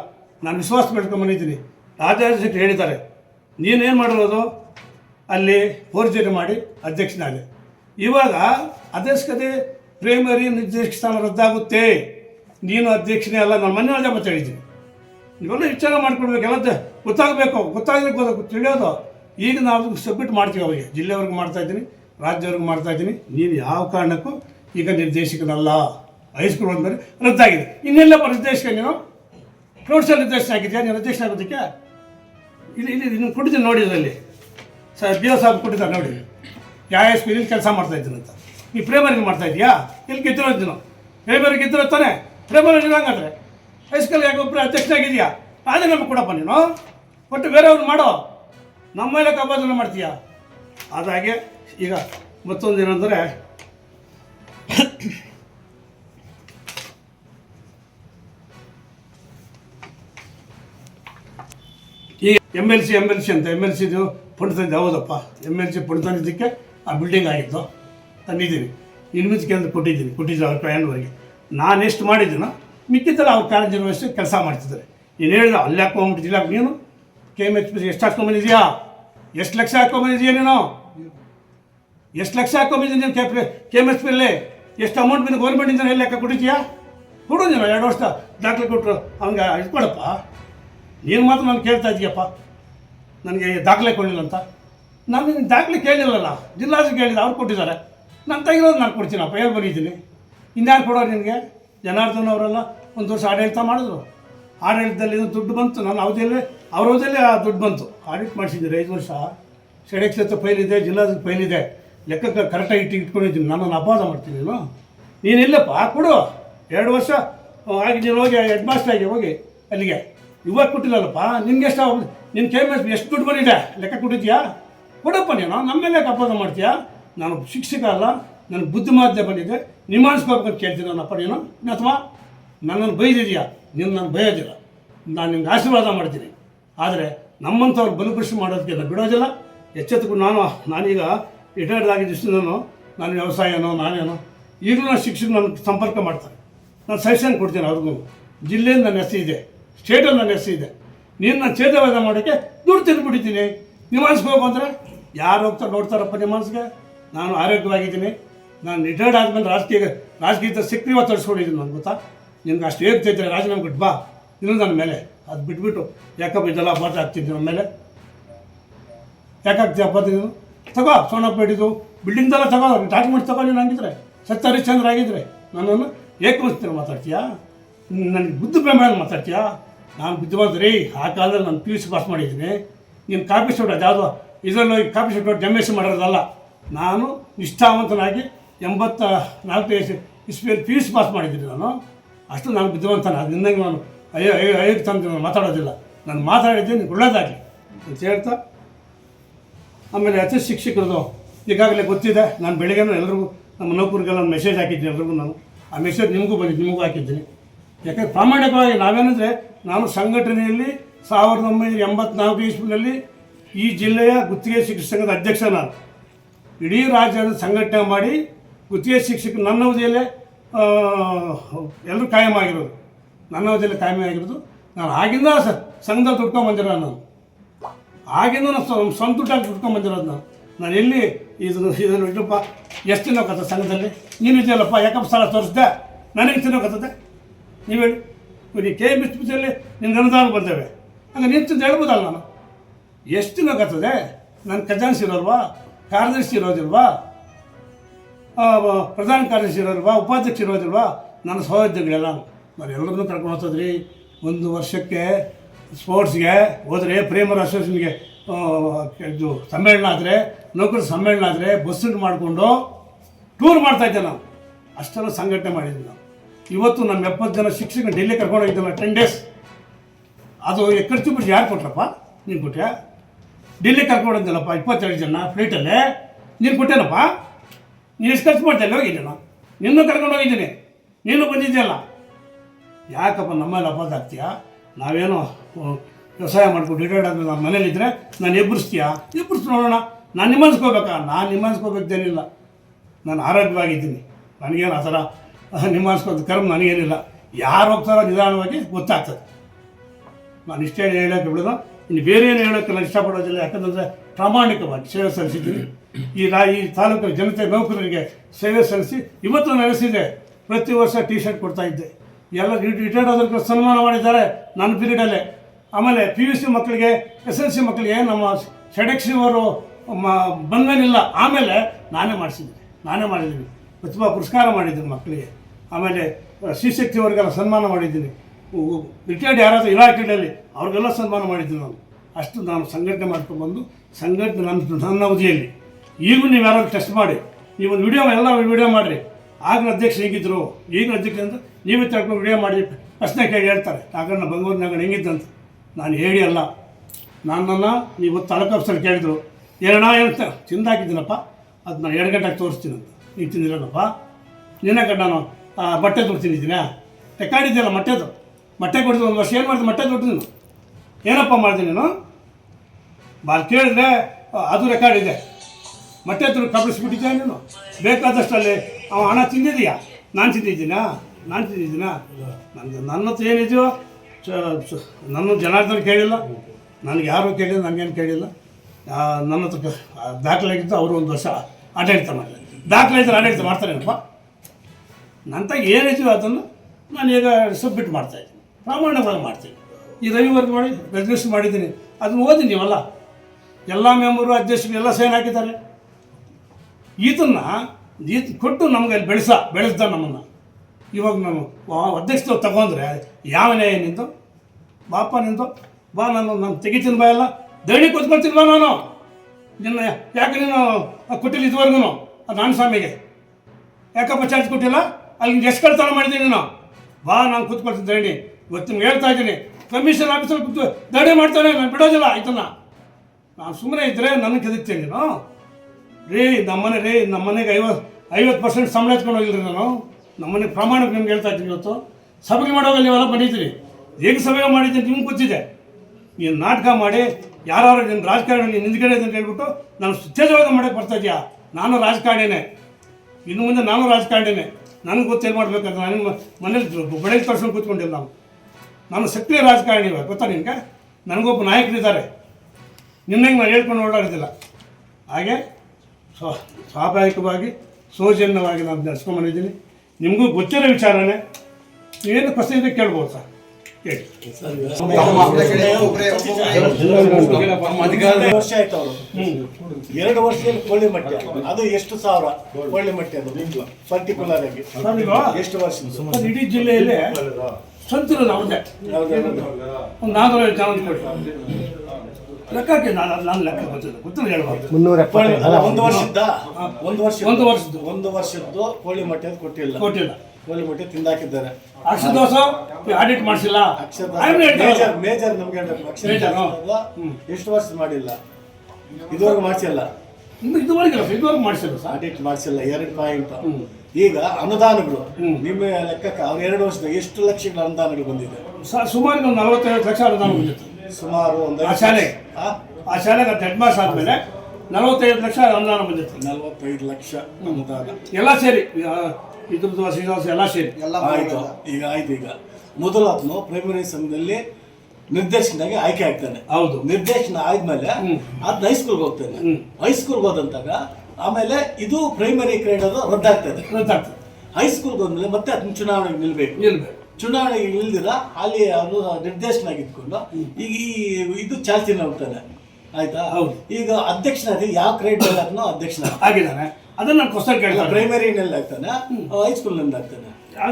ನಾನು ವಿಶ್ವಾಸ ಬೆಳ್ಕೊಂಬಂದಿದ್ದೀನಿ ರಾಜ್ಯಾಧ್ಯಕ್ಷರು ಹೇಳಿದ್ದಾರೆ. ನೀನೇನು ಮಾಡಿರೋದು? ಅಲ್ಲಿ ಫೋರ್ಜರಿ ಮಾಡಿ ಅಧ್ಯಕ್ಷನಾದೆ. ಇವಾಗ ಅಧ್ಯಕ್ಷತೆ ಪ್ರೈಮರಿ ನಿರ್ದೇಶಕ ಸ್ಥಾನ ರದ್ದಾಗುತ್ತೆ. ನೀನು ಅಧ್ಯಕ್ಷನೇ ಅಲ್ಲ, ನಾನು ಮನೆ ಒಳಗೆ ಮತ್ತೆ ಇವೆಲ್ಲ ವಿಚಾರ ಮಾಡ್ಕೊಡ್ಬೇಕು, ಎಲ್ಲ ಗೊತ್ತಾಗಬೇಕು ಗೊತ್ತಾಗಬೇಕು ಗೊತ್ತಾಗ ತಿಳಿಯೋದು. ಈಗ ನಾವು ಸಬ್ಮಿಟ್ ಮಾಡ್ತೀವಿ ಅವರಿಗೆ. ಇದ್ದೀನಿ ಮಾಡ್ತಾಯಿದ್ದೀನಿ ಮಾಡ್ತಾ ಇದ್ದೀನಿ. ನೀನು ಯಾವ ಕಾರಣಕ್ಕೂ ಈಗ ನಿರ್ದೇಶಕನಲ್ಲ. ಹೈಸ್ಕೂಲ್ ಹೋದ್ಮೇಲೆ ರದ್ದಾಗಿದೆ. ಇನ್ನೆಲ್ಲ ನಿರ್ದೇಶಕ ನೀನು? ಪ್ರೌಢಶಾಲೆ ನಿರ್ದೇಶನ ಆಗಿದೆಯಾ? ನೀನು ಅಧ್ಯಕ್ಷ ಆಗೋದಕ್ಕೆ? ಇಲ್ಲಿ ಇಲ್ಲಿ ನೀನು ಕೊಟ್ಟಿದ್ದೀನಿ ನೋಡಿ ಇದರಲ್ಲಿ. ಸರ್ ಬಿ ಎಸ್ ಸಾಬ್ ಕೊಟ್ಟಿದ್ದಾರೆ ನೋಡಿ. ಯಾವ ಎಸ್ ಪಿ ಕೆಲಸ ಮಾಡ್ತಾ ಅಂತ. ನೀ ಪ್ರೇಮರಿಗೆ ಮಾಡ್ತಾ ಇದೀಯಾ? ಇಲ್ಲಿ ಗೆದ್ದಿರೋದು ನೀನು ಪ್ರೇಮರಿಗೆ ಗೆದ್ದಿರೋ ತಾನೆ. ಪ್ರೇಮರಿಗೆ ಹಂಗಾದ್ರೆ. ಹೈಸ್ಕೂಲ್ ಯಾಕೆ ಒಬ್ಬರು ಅಧ್ಯಕ್ಷನಾಗಿದೆಯಾ ಆದರೆ ನಮಗೆ ಕೊಡಪ್ಪ ನೀನು. ಒಟ್ಟು ಬೇರೆಯವ್ರು ಮಾಡೋ. ನಮ್ಮ ಮೇಲೆ ಕಬ್ಬಾದನೆ ಮಾಡ್ತೀಯಾ? ಅದಾಗೆ ಈಗ ಮತ್ತೊಂದು ಏನಂದರೆ, ಈ M L C M L C ಅಂತ. ಎಂ ಎಲ್ ಸಿದು ಫಂಡ್ ತಂದೆ ಹೌದಪ್ಪ. ಎಂ ಎಲ್ ಸಿ ತಂದಿದ್ದಕ್ಕೆ ಆ ಬಿಲ್ಡಿಂಗ್ ಆಗಿತ್ತು ತಂದಿದ್ದೀನಿ ನಿರ್ಮಿತಿ ಕೇಂದ್ರ ಕೊಟ್ಟಿದ್ದೀನಿ ಕೊಟ್ಟಿದ್ದೀನಿ ಅವ್ರ ಪ್ರಯಾಣವರೆಗೆ ನಾನು ಎಷ್ಟು ಮಾಡಿದ್ದೀನೋ ಮಿಕ್ಕಿದ್ದಲ್ಲ ಅವ್ರು ಕಾರ್ಯನಿರ್ವಹಿಸಿ ಕೆಲಸ ಮಾಡ್ತಿದ್ದಾರೆ. ನೀನು ಹೇಳಿದ, ಅಲ್ಲಿ ಹಾಕೊಂಬಿಟ್ಟಿದ್ದಿಲ್ಲ ನೀನು ಕೆ ಎಂ ಎಚ್ ಪಿ ಎಷ್ಟು ಹಾಕ್ಕೊಂಬಂದಿದ್ಯಾ ಎಷ್ಟು ಲಕ್ಷ ಹಾಕ್ಕೊಂಬಂದಿದ್ಯಾ ನೀನು? ಎಷ್ಟು ಲಕ್ಷ ಹಾಕ್ಕೊಂಬಂದಿದ್ದೀನಿ ನೀನು ಕೆ ಕೆ ಎಂ ಎಸ್ ಪಿಯಲ್ಲಿ ಎಷ್ಟು ಅಮೌಂಟ್ ಬಂದು ಗೌರ್ಮೆಂಟಿಂದ ಎಲ್ಲಿ ಲೆಕ್ಕ ಕೊಟ್ಟಿದ್ಯಾ ಕೊಡು ನೀನು, ಎರಡು ವರ್ಷ ದಾಖಲೆ ಕೊಟ್ಟರು ಅವ್ನಿಗೆ ಇಟ್ಕೊಡಪ್ಪ ನೀನು ಮಾತ್ರ ನಾನು ಕೇಳ್ತಾ ಇದ್ದೀಯಪ್ಪ ನನಗೆ ದಾಖಲೆ ಕೊಡಲಿಲ್ಲ ಅಂತ. ನಾನು ದಾಖಲೆ ಕೇಳಿಲ್ಲಲ್ಲ ಜಿಲ್ಲಾಸ್ ಕೇಳಿದ ಅವ್ರು ಕೊಟ್ಟಿದ್ದಾರೆ. ನನ್ನ ತೆಗಿರೋದು ನಾನು ಕೊಡ್ತೀನಪ್ಪ, ಹೇಳಿ ಬರೀತೀನಿ ಇನ್ಯಾರು ಕೊಡೋರು ನಿನಗೆ? ಜನಾರ್ದನ್ ಅವರೆಲ್ಲ ಒಂದು ವರ್ಷ ಆಡಳಿತ ಮಾಡಿದ್ರು. ಆಡಳಿತದಲ್ಲಿ ದುಡ್ಡು ಬಂತು ನಾನು ಅವಧಿಯಲ್ಲೇ, ಅವ್ರ ಅವಧಿಯಲ್ಲೇ ಆ ದುಡ್ಡು ಬಂತು. ಆಡಿಟ್ ಮಾಡಿಸಿದ್ದೀರಿ, ಐದು ವರ್ಷ. ಸೆಡೆ ಕ್ಷೇತ್ರ ಫೈಲಿದೆ ಫೈಲ್ ಇದೆ. ಲೆಕ್ಕಕ್ಕೆ ಕರೆಕ್ಟಾಗಿ ಇಟ್ಟು ಇಟ್ಕೊಂಡಿದ್ದೀನಿ, ನನ್ನನ್ನು ಅಪವಾದ ಮಾಡ್ತೀನಿ ನೀನು ನೀನು ಇಲ್ಲಪ್ಪ ಕೊಡು. ಎರಡು ವರ್ಷ ಆಗಿ ನೀನು ಹೋಗಿ ಹೆಡ್ ಮಾಸ್ಟರ್ ಆಗಿ ಹೋಗಿ, ಅಲ್ಲಿಗೆ. ಇವಾಗ ಕೊಟ್ಟಿಲ್ಲಲ್ಲಪ್ಪ, ನಿನ್ಗೆ ಎಷ್ಟು ನಿನ್ನ ಕೈ ಎಷ್ಟು ದುಡ್ಡು ಬಂದಿದೆ? ಲೆಕ್ಕ ಕೊಟ್ಟಿದ್ಯಾ ಕೊಡಪ್ಪ ನೀನು ನಮ್ಮ ಮೇಲೆ ಅಪವಾದ ಮಾಡ್ತೀಯಾ? ನಾನು ಶಿಕ್ಷಕ ಅಲ್ಲ, ನನಗೆ ಬುದ್ಧಿಮಾದ್ಯ ಬಂದಿದೆ ಅಂತ ಕೇಳ್ತೀನಿ ನನ್ನಪ್ಪ ನೀನು ಅಥವಾ ನನ್ನನ್ನು ಬೈದಿದೆಯಾ ನೀನು ನಾನು ಬೈಯೋದಿಲ್ಲ. ನಾನು ನಿಮ್ಗೆ ಆಶೀರ್ವಾದ ಮಾಡ್ತೀನಿ. ಆದರೆ ನಮ್ಮಂಥವ್ರು ಬಲಕೃಷಿ ಮಾಡೋದಕ್ಕೆ ನಾನು ಬಿಡೋದಿಲ್ಲ. ಎಚ್ಚೆತ್ತುಕೊಂಡು ನಾನು, ನಾನೀಗ ರಿಟೈರ್ಡ್ ಆಗಿದ್ದು ನಾನು ನಾನು ವ್ಯವಸಾಯನೋ, ನಾನೇನೋ, ಈಗಲೂ ನಾನು ಶಿಕ್ಷಕ ನನ್ನ ಸಂಪರ್ಕ ಮಾಡ್ತಾರೆ. ನಾನು ಸಜೆಷನ್ ಕೊಡ್ತೀನಿ ಅವ್ರಿಗೂ. ಜಿಲ್ಲೆಯಿಂದ ನನ್ನ ಹೆಸರು ಇದೆ, ಸ್ಟೇಟಲ್ಲಿ ನನ್ನ ಹೆಸರು ಇದೆ. ನೀನು ನಾನು ಛೇದವಾದ ಮಾಡೋಕ್ಕೆ ದುಡ್ಡು ತಿಂದ್ಬಿಟ್ಟಿದ್ದೀನಿ ನಿಮಾನ್ಸ್ಬೇಕು ಅಂದರೆ ಯಾರು ಹೋಗ್ತಾರೆ ನೋಡ್ತಾರಪ್ಪ ನಿಮ್ಮ ಮನಸ್ಸಿಗೆ? ನಾನು ಆರೋಗ್ಯವಾಗಿದ್ದೀನಿ. ನಾನು ರಿಟೈರ್ಡ್ ಆದಮೇಲೆ ರಾಜಕೀಯ, ರಾಜಕೀಯದ ಸಿಕ್ಕಿವ ತರಿಸ್ಕೊಂಡಿದ್ದೀನಿ ನಾನು, ಗೊತ್ತಾ? ನಿಮ್ಗೆ ಅಷ್ಟು ಹೇಳ್ತೈತೆ ರಾಜೀನಾಮೆ ಬಿಟ್ಟು ಬಾ. ಇನ್ನೂ ನನ್ನ ಮೇಲೆ. ಅದು ಬಿಟ್ಬಿಟ್ಟು ಯಾಕಪ್ಪ ಇದೆಲ್ಲ ಬಾಧೆ ಆಗ್ತಿದ್ದೆ ನನ್ನ ಮೇಲೆ? ಯಾಕಾಗ್ತೀಯ ಅಪಾರ್ಟ್ ನೀನು ತಗೋ, ಸೋನಪ್ಪ ಹಿಡಿದು ಬಿಲ್ಡಿಂಗ್ದೆಲ್ಲ ತಗೋ ಡಾಕ್ಯುಮೆಂಟ್ಸ್ ತಗೋ, ನೀನು ಹಂಗಿದ್ರೆ. ಸತ್ಯ ಹರಿಶ್ಚಂದ್ರ ಆಗಿದ್ರೆ. ನನ್ನನ್ನು ಏಕವಸ್ತಿನ ಮಾತಾಡ್ತೀಯಾ? ನನಗೆ ಬುದ್ಧಿ ಪ್ರೇಮ ಮಾತಾಡ್ತೀಯಾ? ನಾನು ಬುದ್ಧಿವಂತ ರೀ ಆ ಕಾಲದಲ್ಲಿ ನಾನು ಪಿ ಯು ಸಿ ಪಾಸ್ ಮಾಡಿದ್ದೀನಿ. ನೀನು ಕಾಪಿ ಸ್ಟೋಟ್ ಯಾವುದೋ ಇದರಲ್ಲಿ ಕಾಪಿ ಸ್ಟೋಟ್ ಜಮೇಶ್ ಮಾಡಿರೋದಲ್ಲ, ನಾನು ನಿಷ್ಠಾವಂತನಾಗಿ ಎಂಬತ್ತ ನಾಲ್ಕು ಎಸ್ ಇಸ್ವಿಯಲ್ಲಿ ಪಿ ಯು ಸಿ ಪಾಸ್ ಮಾಡಿದ್ದೀನಿ ನಾನು. ಅಷ್ಟು ನಾನು ಬುದ್ಧಿವಂತನ ಅದು ನಿನ್ನಂಗೆ ನಾನು ಅಯ್ಯೋ ಅಯ್ಯೋ ಅಯ್ಯೋ ತಂದು ಮಾತಾಡೋದಿಲ್ಲ. ನಾನು ಮಾತಾಡಿದ್ದೀನಿ ಒಳ್ಳೇದಾಗಲಿ ಅಂತ ಹೇಳ್ತಾ, ಆಮೇಲೆ ಅತಿ ಶಿಕ್ಷಕರದು ಈಗಾಗಲೇ ಗೊತ್ತಿದೆ, ನಾನು ಬೆಳಿಗ್ಗೆ ಎಲ್ಲರಿಗೂ ನಮ್ಮ ನೌಕರಿಗೆಲ್ಲ ನಾನು ಮೆಸೇಜ್ ಹಾಕಿದ್ದೀನಿ ಎಲ್ರಿಗೂ ನಾನು. ಆ ಮೆಸೇಜ್ ನಿಮಗೂ ಬಂದಿದ್ದು, ನಿಮಗೂ ಹಾಕಿದ್ದೀನಿ. ಯಾಕಂದರೆ ಪ್ರಾಮಾಣಿಕವಾಗಿ ನಾವೇನಂದರೆ, ನಾನು ಸಂಘಟನೆಯಲ್ಲಿ ಸಾವಿರದ ಒಂಬೈನೂರ ಎಂಬತ್ನಾಲ್ಕು ಇಸ್ವಿನಲ್ಲಿ ಈ ಜಿಲ್ಲೆಯ ಗುತ್ತಿಗೆ ಶಿಕ್ಷಕ ಸಂಘದ ಅಧ್ಯಕ್ಷ ನಾನು ಇಡೀ ರಾಜ್ಯದ ಸಂಘಟನೆ ಮಾಡಿ ಗುತ್ತಿಗೆ ಶಿಕ್ಷಕ ನನ್ನ ಅವಧಿಯಲ್ಲೇ ಎಲ್ಲರೂ ಕಾಯಂ ಆಗಿರೋದು. ನನ್ನ ಅವಧಿಯಲ್ಲಿ ಕಾಯಂ ಆಗಿರೋದು. ನಾನು ಆಗಿಂದ ಸಂಘದಲ್ಲಿ ದುಡ್ಕೊಂಡು ಬಂದಿರೋ ನಾನು. ಆಗಿಂದ ನಾನು ಸ್ವ- ಸ್ವಂತ ದುಡ್ಡಾಗಿ ದುಡ್ಕೊಂಡು ಬಂದಿರೋದು ನಾನು. ನಾನು ಎಲ್ಲಿ ಇದನ್ನು ಇದನ್ನು ಇಡಪ್ಪ ಎಷ್ಟು ತಿನ್ನೋಕತ್ತ ಸಂಘದಲ್ಲಿ? ನೀನು ಇದೆಯಲ್ಲಪ್ಪ? ಯಾಕಪ್ಪ ಸಾಲ ತೋರಿಸ್ದೆ? ನನಗೆ ತಿನ್ನೋಕತ್ತದೆ ನೀವು ಹೇಳಿ. ನೀವು ಕೆ ಎಂ ಎಸ್ ನಿನ್ನ ಅನುದಾನ ಬಂದೇವೆ. ಹಂಗೆ ನೀನು ಹೇಳ್ಬೋದಲ್ಲ ನಾನು. ಎಷ್ಟು ದಿನಕ್ಕಾಗ್ತದೆ ನನ್ನ ಖಜಾನ್ಸಿ ಇರೋಲ್ವಾ? ಕಾರ್ಯದರ್ಶಿ ಇರೋದಿಲ್ವಾ? ಪ್ರಧಾನ ಕಾರ್ಯದರ್ಶಿ ಇರೋಲ್ವಾ ಉಪಾಧ್ಯಕ್ಷ ಇರೋದಿಲ್ವಾ? ನನ್ನ ಸಹೋದ್ಯೋಗಿಗಳೆಲ್ಲ ನಾನು ಎಲ್ಲರನ್ನೂ ಕರ್ಕೊಂಡು ಹೋಗ್ತದ್ರಿ. ಒಂದು ವರ್ಷಕ್ಕೆ ಸ್ಪೋರ್ಟ್ಸ್ಗೆ ಹೋದರೆ, ಪ್ರೇಮರ್ ಅಸೋಸಿಯೇಷನ್ಗೆ ಇದು ಸಮ್ಮೇಳನ ಆದರೆ, ನೌಕರ ಸಮ್ಮೇಳನ ಆದರೆ ಬಸ್ಸನ್ನು ಮಾಡಿಕೊಂಡು ಟೂರ್ ಮಾಡ್ತಾಯಿದ್ದೆ ನಾವು ಅಷ್ಟೆಲ್ಲ ಸಂಘಟನೆ ಮಾಡಿದ್ವಿ ನಾವು ಇವತ್ತು ನಮ್ಮ ಎಪ್ಪತ್ತು ಜನ ಶಿಕ್ಷಕ ಡೆಲ್ಲಿ ಕರ್ಕೊಂಡು ಟೆನ್ ಡೇಸ್ ಅದು ಖರ್ಚು ಬಿಟ್ಟು ಯಾರು ಕೊಟ್ರಪ್ಪ? ನೀನು ಕೊಟ್ಟ್ಯಾ ಡೆಲ್ಲಿ ಕರ್ಕೊಂಡು ಹೋಗಿದ್ದಲ್ಲಪ್ಪ ಇಪ್ಪತ್ತೆರಡು ಜನ ಫ್ಲೈಟಲ್ಲೇ. ನೀನು ಕೊಟ್ಟೇನಪ್ಪ? ನೀನು ಎಷ್ಟು ಖರ್ಚು ಮಾಡ್ತಾ ಇಲ್ಲ ಹೋಗಿದ್ದೆ ನಾನು ನಿನ್ನೂ ಕರ್ಕೊಂಡು ಹೋಗಿದ್ದೀನಿ. ನೀನು ಬಂದಿದ್ದೀಯಲ್ಲ? ಯಾಕಪ್ಪ ನಮ್ಮಲ್ಲಿ ಅಪರಾಧ ಆಗ್ತೀಯಾ? ನಾವೇನೋ ವ್ಯವಸಾಯ ಮಾಡ್ಕೊಂಡು ರಿಟೈರ್ಡ್ ಆದ್ಮೇಲೆ ನಾನು ಮನೇಲಿದ್ದರೆ ನಾನು ಎಬ್ಬರಿಸ್ತೀಯಾ? ಎಬ್ಬರಿಸ್ ನೋಡೋಣ. ನಾನು ನಿಮ್ಮನ್ಸ್ಕೋಬೇಕಾ ನಾನು ನಿಮ್ಮನ್ಸ್ಕೋಬೇಕೇನಿಲ್ಲ ನಾನು ಆರೋಗ್ಯವಾಗಿದ್ದೀನಿ. ನನಗೇನು ಆ ಥರ ನಿಮ್ಮನ್ಸ್ಕೋದು ಕರ್ಮ ನನಗೇನಿಲ್ಲ. ಯಾರು ಹೋಗ್ತಾರೋ ನಿಧಾನವಾಗಿ ಗೊತ್ತಾಗ್ತದೆ. ನಾನು ಇಷ್ಟೇ ಹೇಳೋಕೆ ಬಿಡೋದು. ಇನ್ನು ಬೇರೆ ಏನು ಹೇಳೋಕ್ಕೆ ನಾನು ಇಷ್ಟಪಡೋದಿಲ್ಲ. ಯಾಕಂದ್ರೆ ಪ್ರಾಮಾಣಿಕವಾಗಿ ಸೇವೆ ಸಲ್ಲಿಸಿದ್ದೀನಿ ಈ ರಾ, ಈ ತಾಲೂಕಿನ ಜನತೆ ನೌಕರರಿಗೆ ಸೇವೆ ಸಲ್ಲಿಸಿ ಇವತ್ತು ನಡೆಸಿದೆ. ಪ್ರತಿ ವರ್ಷ ಟಿ ಶರ್ಟ್ ಕೊಡ್ತಾ ಇದ್ದೆ. ಎಲ್ಲ ರಿಟೈರ್ಡ್ ಆದವ್ರಿಗೆ ಸನ್ಮಾನ ಮಾಡಿದ್ದಾರೆ ನನ್ನ ಪೀರಿಯಡಲ್ಲೇ. ಆಮೇಲೆ ಪಿ ಯು ಸಿ ಮಕ್ಕಳಿಗೆ ಎಸ್ ಎಲ್ ಸಿ ಮಕ್ಕಳಿಗೆ ನಮ್ಮ ಷಡಕ್ಷಿಯವರು ಬಂದಮೇಲಿಲ್ಲ. ಆಮೇಲೆ ನಾನೇ ಮಾಡಿಸಿದ್ದೀನಿ ನಾನೇ ಮಾಡಿದ್ದೀನಿ. ಪ್ರತಿಭಾ ಪುರಸ್ಕಾರ ಮಾಡಿದ್ದೀನಿ ಮಕ್ಕಳಿಗೆ. ಆಮೇಲೆ ಶ್ರೀಶಕ್ತಿಯವರಿಗೆಲ್ಲ ಸನ್ಮಾನ ಮಾಡಿದ್ದೀನಿ. ರಿಟೈರ್ಡ್ ಯಾರಾದರೂ ಇಲಾಖೆಯಲ್ಲಿ ಅವ್ರಿಗೆಲ್ಲ ಸನ್ಮಾನ ಮಾಡಿದ್ದೀನಿ ನಾನು. ಅಷ್ಟು ನಾನು ಸಂಘಟನೆ ಮಾಡ್ಕೊಂಡ್ಬಂದು ಸಂಘಟನೆ ನನ್ನ ನನ್ನ ಅವಧಿಯಲ್ಲಿ. ಈಗಲೂ ನೀವು ಯಾರಾದ್ರು ಟೆಸ್ಟ್ ಮಾಡಿ ನೀವು ಒಂದು ವಿಡಿಯೋ ಎಲ್ಲ ವಿಡಿಯೋ ಮಾಡಿರಿ. ಆಗಿನ ಅಧ್ಯಕ್ಷ ಹೇಗಿದ್ರು? ಈಗಿನ ಅಧ್ಯಕ್ಷ ಅಂತ ನೀವೇ ತಿಳ್ಕೊಂಡು ವಿಡಿಯೋ ಮಾಡಿ, ಪ್ರಶ್ನೆ ಕೇಳಿ ಹೇಳ್ತಾರೆ. ನಾಗಣ್ಣ, ಬಂಗೂರು ನಾಗಣ್ಣ ಹೆಂಗಿದ್ದಂತ ನಾನು ಹೇಳಿ ಅಲ್ಲ. ನನ್ನನ್ನು ನೀವು ತಳಕ ಅಫ್ಸರ್ ಕೇಳಿದ್ರು. ಏನಣ್ಣ ಹೇಳ್ತ ತಿಂದಾಕಿದ್ದೀನಪ್ಪ. ಅದು ನಾನು ಎರಡು ಗಂಟೆಗೆ ತೋರಿಸ್ತೀನಿ ಅಂತ. ನೀವು ತಿಂದಿರಲ್ಲಪ್ಪ? ನಿನ್ನ ಕಡೆ ನಾನು ಬಟ್ಟೆ ತೋರಿಸ್ತೀನಿ ಇದ್ದೀನಿ ರೆಕಾರ್ಡಿದೆಯಲ್ಲ ಮೊಟ್ಟೆದು ಮೊಟ್ಟೆ ಕೊಡ್ತೀನಿ, ಒಂದು ವರ್ಷ ಏನು ಮಾಡಿದೆ ಮೊಟ್ಟೆ ದುಡ್ಡು ಏನಪ್ಪ ಮಾಡಿದೆ ನೀನು? ಬಾಲ್ ಕೇಳಿದ್ರೆ ಅದು ರೆಕಾರ್ಡ್ ಇದೆ. ಮೊಟ್ಟೆ ದುಡ್ಡು ಕಬಳಿಸ್ಬಿಟ್ಟಿದ್ದೆ ನೀನು? ಬೇಕಾದಷ್ಟಲ್ಲಿ ಅವ ಹಣ ತಿಂದಿದೀಯಾ? ನಾನು ತಿಂದಿದ್ದೀನಾ? ನಾನು ತಿಂದಿದ್ದೀನಾ? ನನ್ನ ನನ್ನ ಹತ್ರ ಏನಿದೆಯೋ ನನ್ನ ಜನಾರ್ದನ ಕೇಳಿಲ್ಲ. ನನಗೆ ಯಾರು ಕೇಳಿಲ್ಲ, ನನಗೇನು ಕೇಳಿಲ್ಲ. ನನ್ನ ಹತ್ರ ದಾಖಲಾಗಿದ್ದು ಅವರು ಒಂದು ವರ್ಷ ಆಡಳಿತ ಮಾಡಿದೆ ಇದ್ದರೆ ಆಡಳಿತ ಮಾಡ್ತಾರೇನಪ್ಪ? ನಂತ ಏನಿದೆಯೋ ಅದನ್ನು ನಾನು ಈಗ ಸಬ್ಮಿಟ್ ಮಾಡ್ತಾಯಿದ್ದೀನಿ ಪ್ರಾಮಾಣಿಕವಾಗಿ ಮಾಡ್ತೀನಿ. ಈ ರವಿವರ್ಗ ಮಾಡಿ ರಿಜಿಸ್ಟರ್ ಮಾಡಿದ್ದೀನಿ. ಅದನ್ನು ಓದಿ ನೀವಲ್ಲ? ಎಲ್ಲ ಮೆಂಬರು, ಅಧ್ಯಕ್ಷರು ಎಲ್ಲ ಸೈನ್ ಹಾಕಿದ್ದಾರೆ. ಈತನ್ನ ಈತ ಕೊಟ್ಟು ನಮ್ಗೆ ಅಲ್ಲಿ ಬೆಳೆಸ, ಬೆಳೆಸ್ದ ನಮ್ಮನ್ನು. ಇವಾಗ ನಾನು ಅಧ್ಯಕ್ಷರು ತಗೊಂಡ್ರೆ ಯಾವ ನ್ಯಾಯ ನಿಂತು ಬಾಪ ನಿಂತು ಬಾ ನಾನು ನಾನು ತೆಗಿತೀನಿ ಬಾ ಎಲ್ಲ. ದಣಿ ಕೂತ್ಕೊಳ್ತೀನಿ ಬಾ ನಾನು. ನಿನ್ನ ಯಾಕೆ ನೀನು ಕೊಟ್ಟಿಲ್ಲ ಇದುವರೆಗೂ ಅದು ನಾನು ಸ್ವಾಮಿಗೆ ಯಾಕಪ್ಪ ಚಾರ್ಜ್ ಕೊಟ್ಟಿಲ್ಲ? ಅಲ್ಲಿ ಎಷ್ಟು ಕಳ್ತನ ಮಾಡಿದ್ದೀನಿ ನೀನು? ಬಾ, ನಾನು ಕೂತ್ಕೊಳ್ತೀನಿ ದಂಡಿ ಇವತ್ತು ನಿಮ್ಗೆ ಹೇಳ್ತಾ ಇದ್ದೀನಿ. ಕಮಿಷನ್ ಆಫೀಸಲ್ಲಿ ಕೂತು ದಡೆ ಮಾಡ್ತಾನೆ, ನಾನು ಬಿಡೋದಿಲ್ಲ, ಆಯ್ತಲ್ಲ? ನಾನು ಸುಮ್ಮನೆ ಇದ್ದರೆ ನನಗೆ ಕೆದಕ್ತೀನಿ ನೀನು. ರೀ, ನಮ್ಮನೆ, ರೀ, ನಮ್ಮನೆಗೆ ಐವತ್ತು ಐವತ್ತು ಪರ್ಸೆಂಟ್ ಸಂಬಳ ಎತ್ಕೊಂಡು ರೀ ನಾನು. ನಮ್ಮನೆ ಪ್ರಮಾಣಕ್ಕೆ ನಿಮ್ಗೆ ಹೇಳ್ತಾ ಇದ್ದೀನಿ ಇವತ್ತು. ಸಭೆಗೆ ಮಾಡೋವಾಗ ನೀವೆಲ್ಲ ಬಂದಿದ್ದೀರಿ. ಹೇಗೆ ಸಭೆ ಮಾಡಿದ್ದೀನಿ ನಿಮ್ಗೆ ಗೊತ್ತಿದೆ. ನೀನು ನಾಟಕ ಮಾಡಿ ಯಾರು ನಿನ್ನ ರಾಜಕಾರಣ ನೀನು ಹಿಂದ್ಗಡೆ ಅಂತ ಹೇಳ್ಬಿಟ್ಟು ನಾನು ಸುತ್ತೇಜವಾದ ಮಾಡೋಕ್ಕೆ ಬರ್ತಾ ಇದೆಯಾ? ನಾನು ರಾಜಕಾರಣಿನೇ. ಇನ್ನು ಮುಂದೆ ನಾನು ರಾಜಕಾರಣಿನೇ. ನನಗೆ ಗೊತ್ತೇನು ಮಾಡ್ಬೇಕಂತ. ನಾನು ಮನೇಲಿ ಬೆಳಗ್ಗೆ ತರ್ಸ್ಕೊಂಡು ಕೂತ್ಕೊಂಡಿಲ್ಲ ನಾವು ನಾನು ಸಕ್ರಿಯ ರಾಜಕಾರಣಿ ಇವಾಗ. ಗೊತ್ತಾ ನಿನಗೆ? ನನಗೊಬ್ಬ ನಾಯಕರಿದ್ದಾರೆ. ನಿನ್ನಂಗೆ ನಾನು ಹೇಳ್ಕೊಂಡು ಓಡಾಡೋದಿಲ್ಲ ಹಾಗೆ ಸ್ವ ಸ್ವಾಭಾವಿಕವಾಗಿ ಸೌಜನ್ಯವಾಗಿ ನಾನು ನಡೆಸ್ಕೊಂಬಂದಿದ್ದೀನಿ. ನಿಮಗೂ ಗೊತ್ತಿರೋ ವಿಚಾರನೇ. ಏನು ಪ್ರಶ್ನೆ ಇದೆ ಕೇಳ್ಬೋದು ಸರ್. ವರ್ಷ ಆಯ್ತು ಅವರು ಎರಡು ವರ್ಷದಲ್ಲಿ ಕೋಳಿ ಮಟ್ಟೆ ಅದು. ಎಷ್ಟು ಸಾವಿರ ಕೋಳಿ ಮಟ್ಟೆ ಅದು? ಪರ್ಟಿಕ್ಯುಲರ್ ಆಗಿ ಎಷ್ಟು ವರ್ಷ? ಇಡೀ ಜಿಲ್ಲೆಯಲ್ಲಿ ಸ್ವಂತಿರೋದು ಅವ್ರದ್ದೇ ಒಂದು ನಾಲ್ಕು ಚಾಲೆಂಜ್ ಕೊಡಿ. ಲೆಕ್ಕಕ್ಕೆ ನಾನು ನಾನು ಲೆಕ್ಕ ಗೊತ್ತಿಲ್ಲ ಗೊತ್ತಿಲ್ಲ ಹೇಳ್ಬಾರ್ದು. ಒಂದು ವರ್ಷದ ಒಂದು ವರ್ಷ ಒಂದು ವರ್ಷದ್ದು. ಒಂದು ವರ್ಷದ್ದು. ಕೋಳಿ ಮಟ್ಟೆ ಕೊಟ್ಟಿಲ್ಲ. ಕೊಟ್ಟಿಲ್ಲ. ಕೋಳಿ ಮಟ್ಟೆ ತಿಂದಾಕಿದ್ದಾರೆ. ಅಕ್ಷರ ದೋಷ ಆಡಿಟ್ ಮಾಡಿಸಿಲ್ಲ. ಅಕ್ಷರ. ಮೇಜರ್ ಮೇಜರ್ ನಮ್ಗೆ ಅಕ್ಷರ. ಎಷ್ಟು ವರ್ಷ ಮಾಡಿಲ್ಲ? ಇದುವರೆಗೂ ಮಾಡಿಸಿಲ್ಲ. ಇನ್ನು ಇದುವರೆಗೆ ಇದುವರೆಗೂ ಇದುವರೆಗೆ ಮಾಡಿಸಿಲ್ಲ ಸರ್. ಆಡಿಟ್ ಮಾಡಿಸಿಲ್ಲ. ಎರಡು ಪಾಯಿಂಟ್ ಈಗ ಅನುದಾನಗಳು. ನಿಮ್ಮ ಲೆಕ್ಕಕ್ಕೆ ಅವ್ರು ಎರಡು ವರ್ಷದ ಎಷ್ಟು ಲಕ್ಷಗಳ ಅನುದಾನಗಳು ಬಂದಿದೆ? ಸುಮಾರು ಒಂದು ನಲವತ್ತೈದು ಲಕ್ಷ ಅನುದಾನ ಬಂದಿತ್ತು. ಸುಮಾರು ಒಂದು ಆ ಶಾಲೆಗೆ? ಆ? ಆ ಶಾಲೆಗೆ ಅದು ಹೆಡ್ ಮಾಸ್ ಆದಮೇಲೆ ನಲವತ್ತೈದು ಲಕ್ಷ ಅನುದಾನ ಬಂದಿತ್ತು. ನಲವತ್ತೈದು ಲಕ್ಷ ಅನುದಾನ. ಎಲ್ಲ ಸೇರಿ ಇದ್ರದ್ದು ಎಲ್ಲ ದೋಸೆ ಎಲ್ಲ ಸೇರಿ ಆಯ್ತು. ಈಗ ಆಯ್ತು ಈಗ. ಮೊದಲು ಆತನು ಪ್ರೈಮರಿ ಸಂಘದಲ್ಲಿ ನಿರ್ದೇಶನಾಗಿ ಆಯ್ಕೆ ಆಗ್ತಾನೆ. ಹೌದು. ನಿರ್ದೇಶನ ಆದ್ಮೇಲೆ ಅದ್ನ ಹೈಸ್ಕೂಲ್ಗೆ ಹೋಗ್ತಾನೆ. ಹೈಸ್ಕೂಲ್ಗೆ ಹೋದಂತಾಗ ಆಮೇಲೆ ಇದು ಪ್ರೈಮರಿ ಕ್ರೀಡೆ ಅದು ರದ್ದಾಗ್ತದೆ. ರದ್ದಾಗ್ತದೆ ಹೈಸ್ಕೂಲ್ಗೆ ಹೋದ್ಮೇಲೆ ಮತ್ತೆ ಅದನ್ನ ಚುನಾವಣೆಗೆ ನಿಲ್ಬೇಕು. ನಿಲ್ಬೇಕು. ಚುನಾವಣೆಗೆ ನಿಲ್ದಿರ ಅಲ್ಲಿ ಅವರು ನಿರ್ದೇಶನ ಆಗಿದ್ಕೊಂಡು ಈಗ ಈ ಇದು ಚಾಲ್ತಿನ ಹೋಗ್ತದೆ. ಆಯ್ತಾ? ಹೌದು. ಈಗ ಅಧ್ಯಕ್ಷನಾಗಿ ಯಾವ ಕ್ರೀಡೆ ಅದನ್ನು ಅಧ್ಯಕ್ಷನ ಆಗಿದ್ದಾನೆ. ಅದನ್ನ ನಾನು ಕ್ವಶನ್ ಕೇಳಿಲ್ಲ ಪ್ರೈಮರಿನಲ್ಲಿ ಆಗ್ತಾನೆ ಹೈಸ್ಕೂಲ್ನಲ್ಲಿ ಆಗ್ತಾನೆ.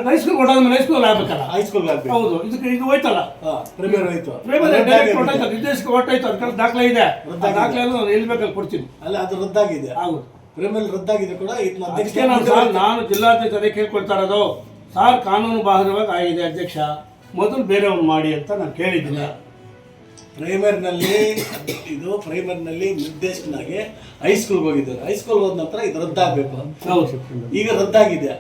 ಹೈಸ್ಕೂಲ್ ಕೊಟ್ಟಾದ್ಮೇಲೆ ಹೈಸ್ಕೂಲ್ ಆಗ್ಬೇಕಲ್ಲ? ಹೈಸ್ಕೂಲ್ ಆಗ್ಬೇಕು. ಹೌದು. ಇದಕ್ಕೆ ಇದು ಹೋಯ್ತಲ್ಲ? ಪ್ರೈಮರಿ ಹೋಯ್ತು. ಪ್ರೈಮರಿ ಕೊಟ್ಟಾಯ್ತು. ನಿರ್ದೇಶಕ ಹೊಟ್ಟೋಯ್ತು ಅದಕ್ಕೆ ದಾಖಲೆ ಇದೆ. ದಾಖಲೆ ನಾನು ಎಲ್ಲಿ ಬೇಕಾದ್ರೆ ಕೊಡ್ತೀನಿ. ಅಲ್ಲ ಅದು ರದ್ದಾಗಿದೆ. ಹೌದು. ಪ್ರೈಮರಿ ರದ್ದಾಗಿದೆ ಕೂಡ. ಇದನ್ನ ಅದಕ್ಕೆ ನಾನು ಸರ್ ನಾನು ಜಿಲ್ಲಾಧ್ಯಕ್ಷ ಅದೇ ಕೇಳ್ಕೊಳ್ತಾ ಇರೋದು ಸಾರ್ ಕಾನೂನು ಬಾಹಿರವಾಗಿ ಆಗಿದೆ ಅಧ್ಯಕ್ಷ ಮೊದಲು ಬೇರೆಯವ್ರು ಮಾಡಿ ಅಂತ ನಾನು ಕೇಳಿದ್ದೀನಿ. ಪ್ರೈಮರಿನಲ್ಲಿ ಇದು ಪ್ರೈಮರಿನಲ್ಲಿ ನಿರ್ದೇಶಕನಾಗಿ ಹೈಸ್ಕೂಲ್ಗೆ ಹೋಗಿದ್ದಾರೆ. ಹೈಸ್ಕೂಲ್ ಹೋದ ನಂತರ ಇದು ರದ್ದಾಗಬೇಕು. ಈಗ ರದ್ದಾಗಿದೆ.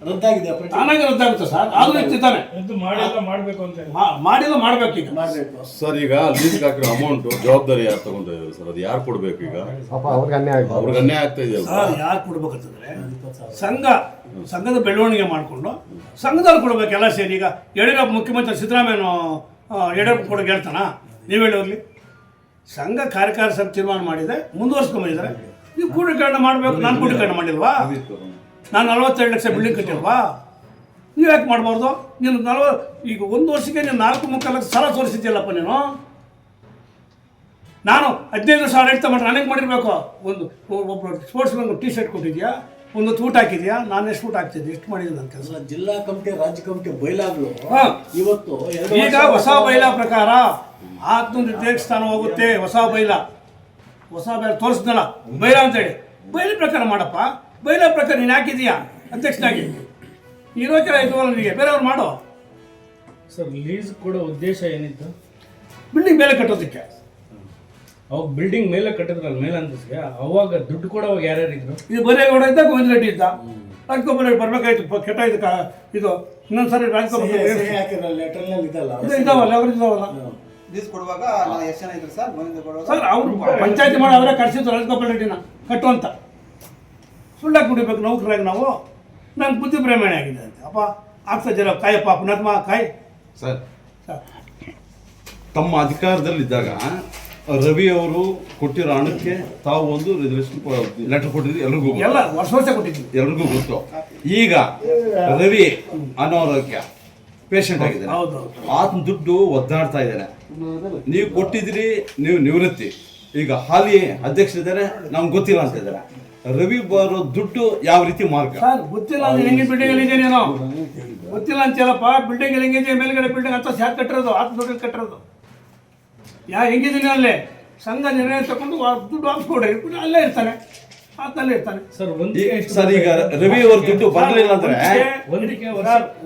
ರದ್ದಾಗಿದೆ ತಾನಾಗಿ ರದ್ದಾಗುತ್ತೆ ಸರ್. ಆದ್ರೂ ಇರ್ತಿದ್ದಾನೆ ಮಾಡಿಲ್ಲ ಮಾಡ್ಬೇಕು ಅಂತ ಹೇಳಿ. ಮಾ- ಮಾಡಿಲ್ಲ ಈಗ. ಮಾಡಬೇಕು. ಸರ್ ಈಗ ಲೀಸ್ಗೆ ಹಾಕಿರೋ ಅಮೌಂಟ್ ಜವಾಬ್ದಾರಿ ಯಾರು ತಗೊಂತಾ ಇದ್ದಾರೆ ಸರ್? ಅದು ಯಾರು ಕೊಡ್ಬೇಕು ಈಗ? ಅವ್ರಿಗೆ ಅನ್ಯಾಯ ಆಗ್ತಾ ಇದೆಯಲ್ಲ ಸರ್ ಯಾರು ಕೊಡ್ಬೇಕಂತಂದ್ರೆ ಸಂಘ ಸಂಘದ ಬೆಳವಣಿಗೆ ಮಾಡಿಕೊಂಡು ಸಂಘದಲ್ಲಿ ಕೊಡ್ಬೇಕೆಲ್ಲ ಸೇರಿ. ಈಗ ಯಡಿಯೂರಪ್ಪ ಮುಖ್ಯಮಂತ್ರಿ ಸಿದ್ದರಾಮಯ್ಯನು ಯಡಿಯೂರಪ್ಪ ಕೊಡೋಕೆ ಹೇಳ್ತಾನ ನೀವು ಹೇಳಿ ಹೋಗ್ಲಿ ಸಂಘ ಕಾರ್ಯಕಾರಿ ಸಮಿತಿ ತೀರ್ಮಾನ ಮಾಡಿದೆ ಮುಂದುವರ್ಸ್ಕೊಂಬಂದಿದ್ದಾರೆ ನೀವು ಕೂಡೀಕರಣ ಮಾಡಬೇಕು. ನಾನು ಕೂಡೀಕರಣ ಮಾಡಿಲ್ವಾ? ನಾನು ನಲವತ್ತೆರಡು ಲಕ್ಷ ಬಿಲ್ಡಿಂಗ್ ಕಟ್ಟಿಲ್ವಾ ನೀವು ಯಾಕೆ ಮಾಡಬಾರ್ದು? ನೀನು ನಲ್ವ ಈಗ ಒಂದು ವರ್ಷಕ್ಕೆ ನೀನು ನಾಲ್ಕು ಮುಕ್ಕಾಲು ಲಕ್ಷ ಸಾಲ ತೋರಿಸಿದ್ಯಲ್ಲಪ್ಪ ನೀನು? ನಾನು ಹದಿನೈದು ಸಾವಿರ ಆಡಳಿತ ಮಾಡಿ ನನಗೆ ಮಾಡಿರಬೇಕು? ಒಂದು ಒಬ್ಬರು ಸ್ಪೋರ್ಟ್ಸ್ ಒಂದು ಟಿ ಶರ್ಟ್ ಕೊಟ್ಟಿದ್ಯಾ? ಒಂದು ಊಟ ಹಾಕಿದ್ಯಾ? ನಾನು ಎಷ್ಟು ಊಟ ಹಾಕ್ತಿದ್ದೆ ಎಷ್ಟು ಮಾಡಿದ್ದೀನಿ ನನ್ನ ಕೆಲಸ ಜಿಲ್ಲಾ ಕಮಿಟಿ ರಾಜ್ಯ ಕಮಿಟಿ ಬೈಲಾಗ್ಲು. ಇವತ್ತು ಈಗ ಹೊಸ ಬೈಲಾ ಪ್ರಕಾರ ಆತ್ಮ ದೇವಸ್ಥಾನ ಸ್ಥಾನ ಹೋಗುತ್ತೆ ಹೊಸ ಬೈಲಾ. ಹೊಸ ಬೈಲ ತೋರಿಸ್ದಲ್ಲ ಬೈಲ ಅಂತೇಳಿ. ಬೈಲ ಪ್ರಕಾರ ಮಾಡಪ್ಪ. ಬೈಲ ಪ್ರಕಾರ ನೀನು ಹಾಕಿದೀಯಾ? ಅಧ್ಯಕ್ಷನಾಗಿ. ಇರೋಕೆ ಇದುವಲ್ಲ ನಿನಗೆ? ಬೇರೆಯವ್ರು ಮಾಡೋ? ಸರ್ ಲೀಸ್ ಕೊಡೋ ಉದ್ದೇಶ ಏನಿತ್ತು? ಬಿಲ್ಡಿಂಗ್ ಮೇಲೆ ಕಟ್ಟೋದಕ್ಕೆ. ಅವಾಗ ಬಿಲ್ಡಿಂಗ್ ಮೇಲೆ ಕಟ್ಟಿದ್ರಲ್ಲ ಮೇಲಂತಸ್ಗೆ? ಅವಾಗ ದುಡ್ಡು ಕೊಡೋವಾಗ ಯಾರ್ಯಾರು ಇದ್ರು ಇದು ಬರೇಗೌಡ ಇದ್ದ ಗೋವಿಂದ ರೆಡ್ಡಿ ಇದ್ದ? ರಾಜಗೋಪಾಲ್ ರೆಡ್ಡಿ ಬರ್ಬೇಕಾಯ್ತು ಕೆಟ್ಟ ಇದು ಕಾ ಇದು ಇನ್ನೊಂದ್ಸರಿ ರಾಜಗೋಪಾಲ್ ರೆಡ್ಡಿ ಇದಲ್ಲ ಇದು ಇದಾವಲ್ಲ ಅವ್ರು ಇದಾವಲ್ಲ. ಲೀಸ್ ಕೊಡುವಾಗ ಎಷ್ಟು ಜನ ಇದ್ರು ಸರ್ ಗೋವಿಂದ ಕೊಡುವಾಗ? ಸರ್ ಅವರು ಪಂಚಾಯತಿ ಮಾಡಿ ಅವರೇ ಕರೆಸಿದ್ರು ರಾಜಗೋಪಾಲ್ ರೆಡ್ಡಿನ ಕಟ್ಟುವಂತ. ಸುಳ್ಳಾಗಿ ಕುಡಿಬೇಕು ನೌಕರಾಗಿ ನಾವು ನಂಗೆ ಬುದ್ಧಿ ಭ್ರಮಣೆ ಆಗಿದೆ ಅಂತ. ಅಪ್ಪ ಆಗ್ತಾ ಜರ ಕಾಯಪ್ಪ ಪುನಾತ್ಮ ಕಾಯ್. Sir sir. ತಮ್ಮ ಅಧಿಕಾರದಲ್ಲಿದ್ದಾಗ ರವಿ ಅವರು ಕೊಟ್ಟಿರೋ ಹಣಕ್ಕೆ ತಾವು ಒಂದು ರಿಸರ್ವೇಷನ್ ಲೆಟರ್ ಕೊಟ್ಟಿದ್ರಿ ಎಲ್ರಿಗೂ ಎಲ್ಲ ವರ್ಷ ವರ್ಷ ಕೊಟ್ಟಿದ್ವಿ ಎಲ್ರಿಗೂ ಗೊತ್ತು. ಈಗ ರವಿ ಅನಾರೋಗ್ಯ ಪೇಷಂಟ್ ಆಗಿದ್ದಾನೆ. ಆತನ ದುಡ್ಡು ಒದ್ದಾಡ್ತಾ ಇದ್ದಾರೆ ನೀವು ಕೊಟ್ಟಿದ್ರಿ ನೀವು ನಿವೃತ್ತಿ. ಈಗ ಹಾಲಿ ಅಧ್ಯಕ್ಷರಿದ್ದಾರೆ ನಮ್ಗೆ ಗೊತ್ತಿಲ್ಲ ಅಂತ ಇದ್ದಾರೆ. ರವಿ ಬರೋ ದುಡ್ಡು ಯಾವ ರೀತಿ ಮಾರ್ಗ? ಸರ್ ಗೊತ್ತಿಲ್ಲ ಅಂದ್ರೆ ಹೆಂಗೆ ಬಿಲ್ಡಿಂಗ್ ಅಲ್ಲಿ ಇದೆ ನೀನು. ಗೊತ್ತಿಲ್ಲ ಅಂತೇಳಪ್ಪ ಬಿಲ್ಡಿಂಗ್ ಅಲ್ಲಿ ಹೆಂಗಿದೆ ಮೇಲ್ಗಡೆ ಬಿಲ್ಡಿಂಗ್ ಅಂತ ಯಾಕೆ ಕಟ್ಟಿರೋದು ಆತ್ಮ ದುಡ್ಡು ಕಟ್ಟಿರೋದು. ಯಾ ಹೆಂಗಿದ್ದೀನಿ ಅಲ್ಲಿ? ಸಂಘ ನಿರ್ಣಯ ತಗೊಂಡು ದುಡ್ಡು ವಾಪಸ್ ಕೊಡಿ ಅಲ್ಲೇ ಇರ್ತಾನೆ. ಆತಲ್ಲೇ ಇರ್ತಾನೆ. ಸರ್ ಒಂದು ಎಷ್ಟು ಸರ್ ಈಗ ರವಿ ಅವ್ರ ದುಡ್ಡು ಬರಲಿಲ್ಲ ಅಂದ್ರೆ ಒಂದಕ್ಕೆ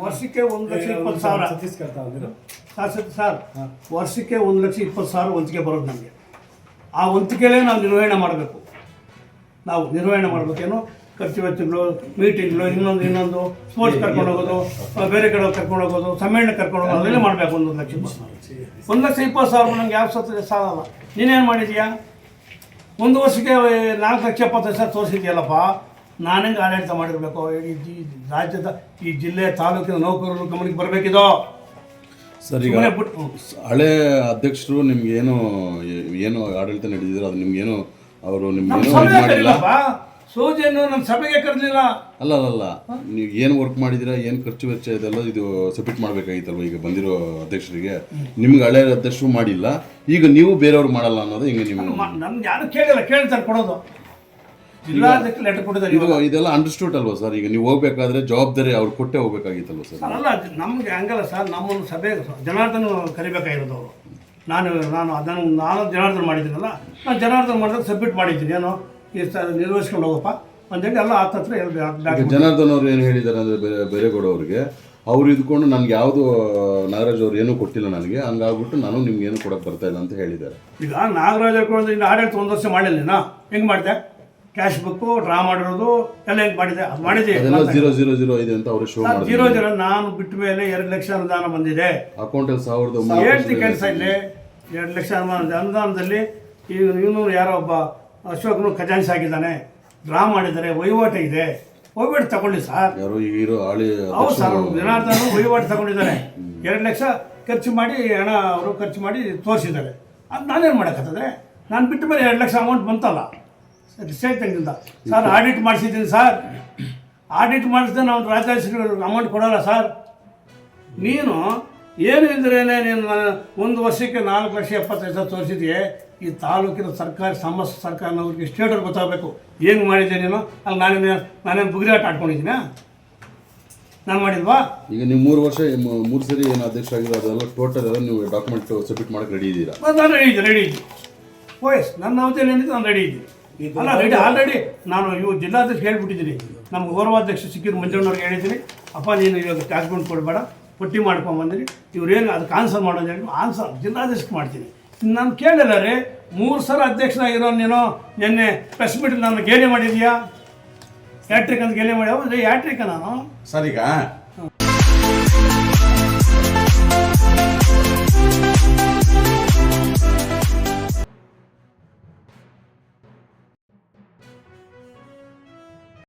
ವರ್ಷಕ್ಕೆ ಒಂದು ಲಕ್ಷ ಇಪ್ಪತ್ತು ಸಾವಿರ. ಸರ್ ಸರ್ ಸರ್ ವರ್ಷಕ್ಕೆ ಒಂದು ಲಕ್ಷ ಇಪ್ಪತ್ತು ಸಾವಿರ ವಂತಿಗೆ ಬರೋದು ನಮಗೆ. ಆ ವಂತಿಗೆಲೇ ನಾವು ನಿರ್ವಹಣೆ ಮಾಡಬೇಕು. ನಾವು ನಿರ್ವಹಣೆ ಮಾಡಬೇಕೇನು? ಖರ್ಚು ವೆಚ್ಚಗಳು ಮೀಟಿಂಗ್ಗಳು ಇನ್ನೊಂದು ಇನ್ನೊಂದು ಸ್ಪೋರ್ಟ್ಸ್ ಕರ್ಕೊಂಡು ಹೋಗೋದು ಬೇರೆ ಕಡೆ ಕರ್ಕೊಂಡು ಹೋಗೋದು ಸಮ್ಮೇಳನ ಕರ್ಕೊಂಡು ಹೋಗೋದು ಅದೆಲ್ಲ ಮಾಡಬೇಕು ಒಂದು ಲಕ್ಷ ಒಂದು ಲಕ್ಷ ಇಪ್ಪತ್ತು ಸಾವಿರ ನಂಗೆ ಯಾವ ಸತ್ತ ಸಾಲಲ್ಲ. ನೀನೇನು ಮಾಡಿದೀಯಾ ಒಂದು ವರ್ಷಕ್ಕೆ ನಾಲ್ಕು ಲಕ್ಷ ಎಪ್ಪತ್ತೈದು ಸಾವಿರ ತೋರಿಸಿದ್ಯಲ್ಲಪ್ಪ. ಹೆಂಗೆ ಆಡಳಿತ ಮಾಡಿರಬೇಕು? ಈ ರಾಜ್ಯದ ಈ ಜಿಲ್ಲೆ ತಾಲೂಕಿನ ನೌಕರರು ಗಮನಕ್ಕೆ ಬರಬೇಕಿದೋ? ಸರ್ ಈಗ ಹಳೆ ಅಧ್ಯಕ್ಷರು ನಿಮ್ಗೆ ಏನು ಏನು ಆಡಳಿತ ನಡೆದಿದ್ರು ಅದು ನಿಮ್ಗೇನು ಅವರು ನಿಮಗೆ ಮಾಡಿಲ್ಲ. ಸೋಜೆಯನ್ನು ನಮ್ಮ ಸಭೆಗೆ ಕರೆದಿಲ್ಲ ಅಲ್ಲ ಅಲ್ಲ ಅಲ್ಲ ನೀವು ಏನು ವರ್ಕ್ ಮಾಡಿದಿರಾ ಏನು ಖರ್ಚು ವೆಚ್ಚ ಇದೆಲ್ಲ ಇದು ಸಬ್ಮಿಟ್ ಮಾಡಬೇಕಾಗಿತ್ತಲ್ವ? ಈಗ ಬಂದಿರೋ ಅಧ್ಯಕ್ಷರಿಗೆ. ನಿಮ್ಗೆ ಹಳೆಯ ಅಧ್ಯಕ್ಷರು ಮಾಡಿಲ್ಲ. ಈಗ ನೀವು ಬೇರೆಯವ್ರು ಮಾಡಲ್ಲ ಅನ್ನೋದು ಹಿಂಗೆ ನಿಮ್ಮ ನಮ್ಗೆ ಯಾರು ಕೇಳಿಲ್ಲ ಕೇಳ್ತಾರೆ ಕೊಡೋದು. ಜಿಲ್ಲಾಧ್ಯಕ್ಷ ಲೆಟರ್ ಕೊಟ್ಟಿದ್ದಾರೆ ಇದು ಇವಾಗ. ಇದೆಲ್ಲ ಅಂಡರ್ಸ್ಟೂಡ್ ಅಲ್ವಾ ಸರ್ ಈಗ ನೀವು ಹೋಗ್ಬೇಕಾದ್ರೆ ಜವಾಬ್ದಾರಿ ಅವ್ರು ಕೊಟ್ಟೆ ಹೋಗ್ಬೇಕಾಗಿತ್ತಲ್ವ ಸರ್ ಅಲ್ಲ ನಮ್ಗೆ ಹಂಗಲ್ಲ ಸರ್ ನಮ್ಮನ್ನು ಸಭೆ ಜನಾರ್ದನ್ ಕರಿಬೇಕಾಗಿರೋದು ಅವರು. ನಾನು ನಾನು ಅದನ್ನು ನಾನು ಜನಾರ್ದನ ಮಾಡಿದ್ದೀನಲ್ಲ ನಾನು ಜನಾರ್ದನ ಮಾಡಿದಾಗ ಸಬ್ಮಿಟ್ ಮಾಡಿದ್ದೀನಿ. ಏನೋ? ನಿರ್ವಹಿಸ್ಕೊಂಡು ಹೋಗಪ್ಪ. ಅಂತೇಳಿ ಎಲ್ಲ ಆತ ಹತ್ರ ಜನಾರ್ದನ್ ಅವ್ರು ಏನು ಹೇಳಿದ್ದಾರೆ ಅಂದರೆ ಬೇರೆ ಬೇರೆ ಕೊಡೋರಿಗೆ ಅವ್ರು ಇದ್ಕೊಂಡು ನನಗೆ ಯಾವುದು ನಾಗರಾಜ್ ಅವ್ರು ಏನೂ ಕೊಟ್ಟಿಲ್ಲ ನನಗೆ ಹಂಗಾಗ್ಬಿಟ್ಟು ನಾನು ನಿಮ್ಗೆ ಏನು ಕೊಡಕ್ಕೆ ಬರ್ತಾ ಇಲ್ಲ ಅಂತ ಹೇಳಿದ್ದಾರೆ. ಈಗ ನಾಗರಾಜ್ ಹಾಕೊಂಡು ಇನ್ನು ಆಡಳಿತ ಒಂದು ವರ್ಷ ಮಾಡಿಲ್ಲ ಹೆಂಗೆ ಮಾಡಿದೆ? ಕ್ಯಾಶ್ ಬುಕ್ಕು ಡ್ರಾ ಮಾಡಿರೋದು ಎಲ್ಲ ಹೆಂಗ್ ಮಾಡಿದೆ? ಅದು ಮಾಡಿದೆ. ಅದೆಲ್ಲ ಜೀರೋ ಜೀರೋ ಜೀರೋ ಇದೆ ಅಂತ ಅವರು ಶೋ ಸರ್, ಜೀರೋ ಮಾಡಿದ್ರು ಜೀರೋ ನಾನು ಬಿಟ್ಟ ಮೇಲೆ ಎರಡು ಲಕ್ಷ ಅನುದಾನ ಬಂದಿದೆ. ಅಕೌಂಟಲ್ಲಿ ಸಾವಿರದ ಹೇಳ್ತಿ ಕೆಲಸ ಇಲ್ಲಿ. ಎರಡು ಲಕ್ಷ ಅನುದಾನ ಅನುದಾನದಲ್ಲಿ ಈಗ ಇವನು ಯಾರೋ ಒಬ್ಬ ಅಶೋಕ್ನು ಖಜಾನ್ಸಿ ಆಗಿದ್ದಾನೆ. ಡ್ರಾ ಮಾಡಿದ್ದಾರೆ ವಹಿವಾಟು ಇದೆ. ವಹಿವಾಟು ತಗೊಳ್ಳಿ ಸರ್. ಯಾರೋ ಈಗ ಇರೋ ಹಾಳಿ ಹೌದು ಸರ್ ಜನಾರ್ದನ ವಹಿವಾಟು ತಗೊಂಡಿದ್ದಾರೆ. ಎರಡು ಲಕ್ಷ ಖರ್ಚು ಮಾಡಿ ಹಣ ಅವರು ಖರ್ಚು ಮಾಡಿ ತೋರಿಸಿದ್ದಾರೆ. ಅದು ನಾನೇನು ಮಾಡೋಕ್ಕತ್ತದೆ ನಾನು ಬಿಟ್ಟ ಮೇಲೆ ಎರಡು ಲಕ್ಷ ಅಮೌಂಟ್ ಬಂತಲ್ಲ. ರಿಸೈಟ್ ಸರ್ ಆಡಿಟ್ ಮಾಡಿಸಿದ್ದೀನಿ ಸರ್. ಆಡಿಟ್ ಮಾಡಿಸಿದ್ರೆ ನಾವು ರಾಜ್ಯಾಧ್ಯಕ್ಷರು ಅಮೌಂಟ್ ಕೊಡೋಲ್ಲ ಸರ್. ನೀನು ಏನು ಇದ್ರೇನೆ ನೀನು ಒಂದು ವರ್ಷಕ್ಕೆ ನಾಲ್ಕು ಲಕ್ಷ ಎಪ್ಪತ್ತೈದು ಸಾವಿರ ತೋರಿಸಿದ್ಯೆ. ಈ ತಾಲೂಕಿನ ಸರ್ಕಾರಿ ಸಮಸ್ತ ಸರ್ಕಾರನವ್ರಿಗೆ ಸ್ಟೇಟರ್ ಗೊತ್ತಾಗಬೇಕು. ಏನು ಮಾಡಿದ್ದೆ ನೀನು? ಅಲ್ಲಿ ನಾನೇನು ನಾನೇನು ಬುಗಿರಾಟ ಆಡ್ಕೊಂಡಿದ್ದೀನಾ? ನಾನು ಮಾಡಿದ್ವಾ ಈಗ ನೀವು ಮೂರು ವರ್ಷ ಮೂರು ಸರಿ ಏನು ಅಧ್ಯಕ್ಷ ಆಗಿರೋ ಅದೆಲ್ಲ ಟೋಟಲ್ ಎಲ್ಲ ನೀವು ಡಾಕ್ಯುಮೆಂಟ್ ಸಬ್ಮಿಟ್ ಮಾಡಕ್ಕೆ ರೆಡಿ ಇದ್ದೀರಾ? ನಾನು ರೆಡಿ ಇದ್ದೆ ರೆಡಿ ಇದ್ದೀನಿ. ಓಯ್ಸ್ ನನ್ನ ಅವಧಿಯಲ್ಲಿ ನಾನು ರೆಡಿ ಇದ್ದೆ ಅಲ್ಲ ರೆಡಿ ಆಲ್ರೆಡಿ ನಾನು ಇವು ಜಿಲ್ಲಾಧ್ಯಕ್ಷ ಹೇಳ್ಬಿಟ್ಟಿದ್ದೀನಿ. ನಮ್ಮ ಗೌರವಾಧ್ಯಕ್ಷ ಸಿಕ್ಕಿದ ಮಂಜಣ್ಣವ್ರಿಗೆ ಹೇಳಿದ್ದೀನಿ. ಅಪ್ಪ ನೀನು ಇವಾಗ ಡಾಕ್ಯುಮೆಂಟ್ ಕೊಡಬೇಡ ಪಟ್ಟಿ ಮಾಡ್ಕೊಂಬಂದಿರಿ ಇವ್ರೇನು ಅದಕ್ಕೆ ಆನ್ಸರ್ ಮಾಡೋದು ಹೇಳಿ ಆನ್ಸರ್ ಜಿಲ್ಲಾಧ್ಯಕ್ಷಕ್ಕೆ ಮಾಡ್ತೀನಿ. ನಾನು ಕೇಳಿಲ್ಲ ರೀ ಮೂರು ಸಲ ಅಧ್ಯಕ್ಷನಾಗಿರೋ ನೀನು ನಿನ್ನೆ ಪ್ರೆಸ್ ಮೀಟಿಂಗ್ ನಾನು ಗೇಲಿ ಮಾಡಿದ್ಯಾ ಯಾಟ್ರಿಕ್ ಅಂತ ಗೇಲಿ ಮಾಡಿ ಹೌದು ಯಾಟ್ರಿಕ ನಾನು? ಸರ್ ಈಗ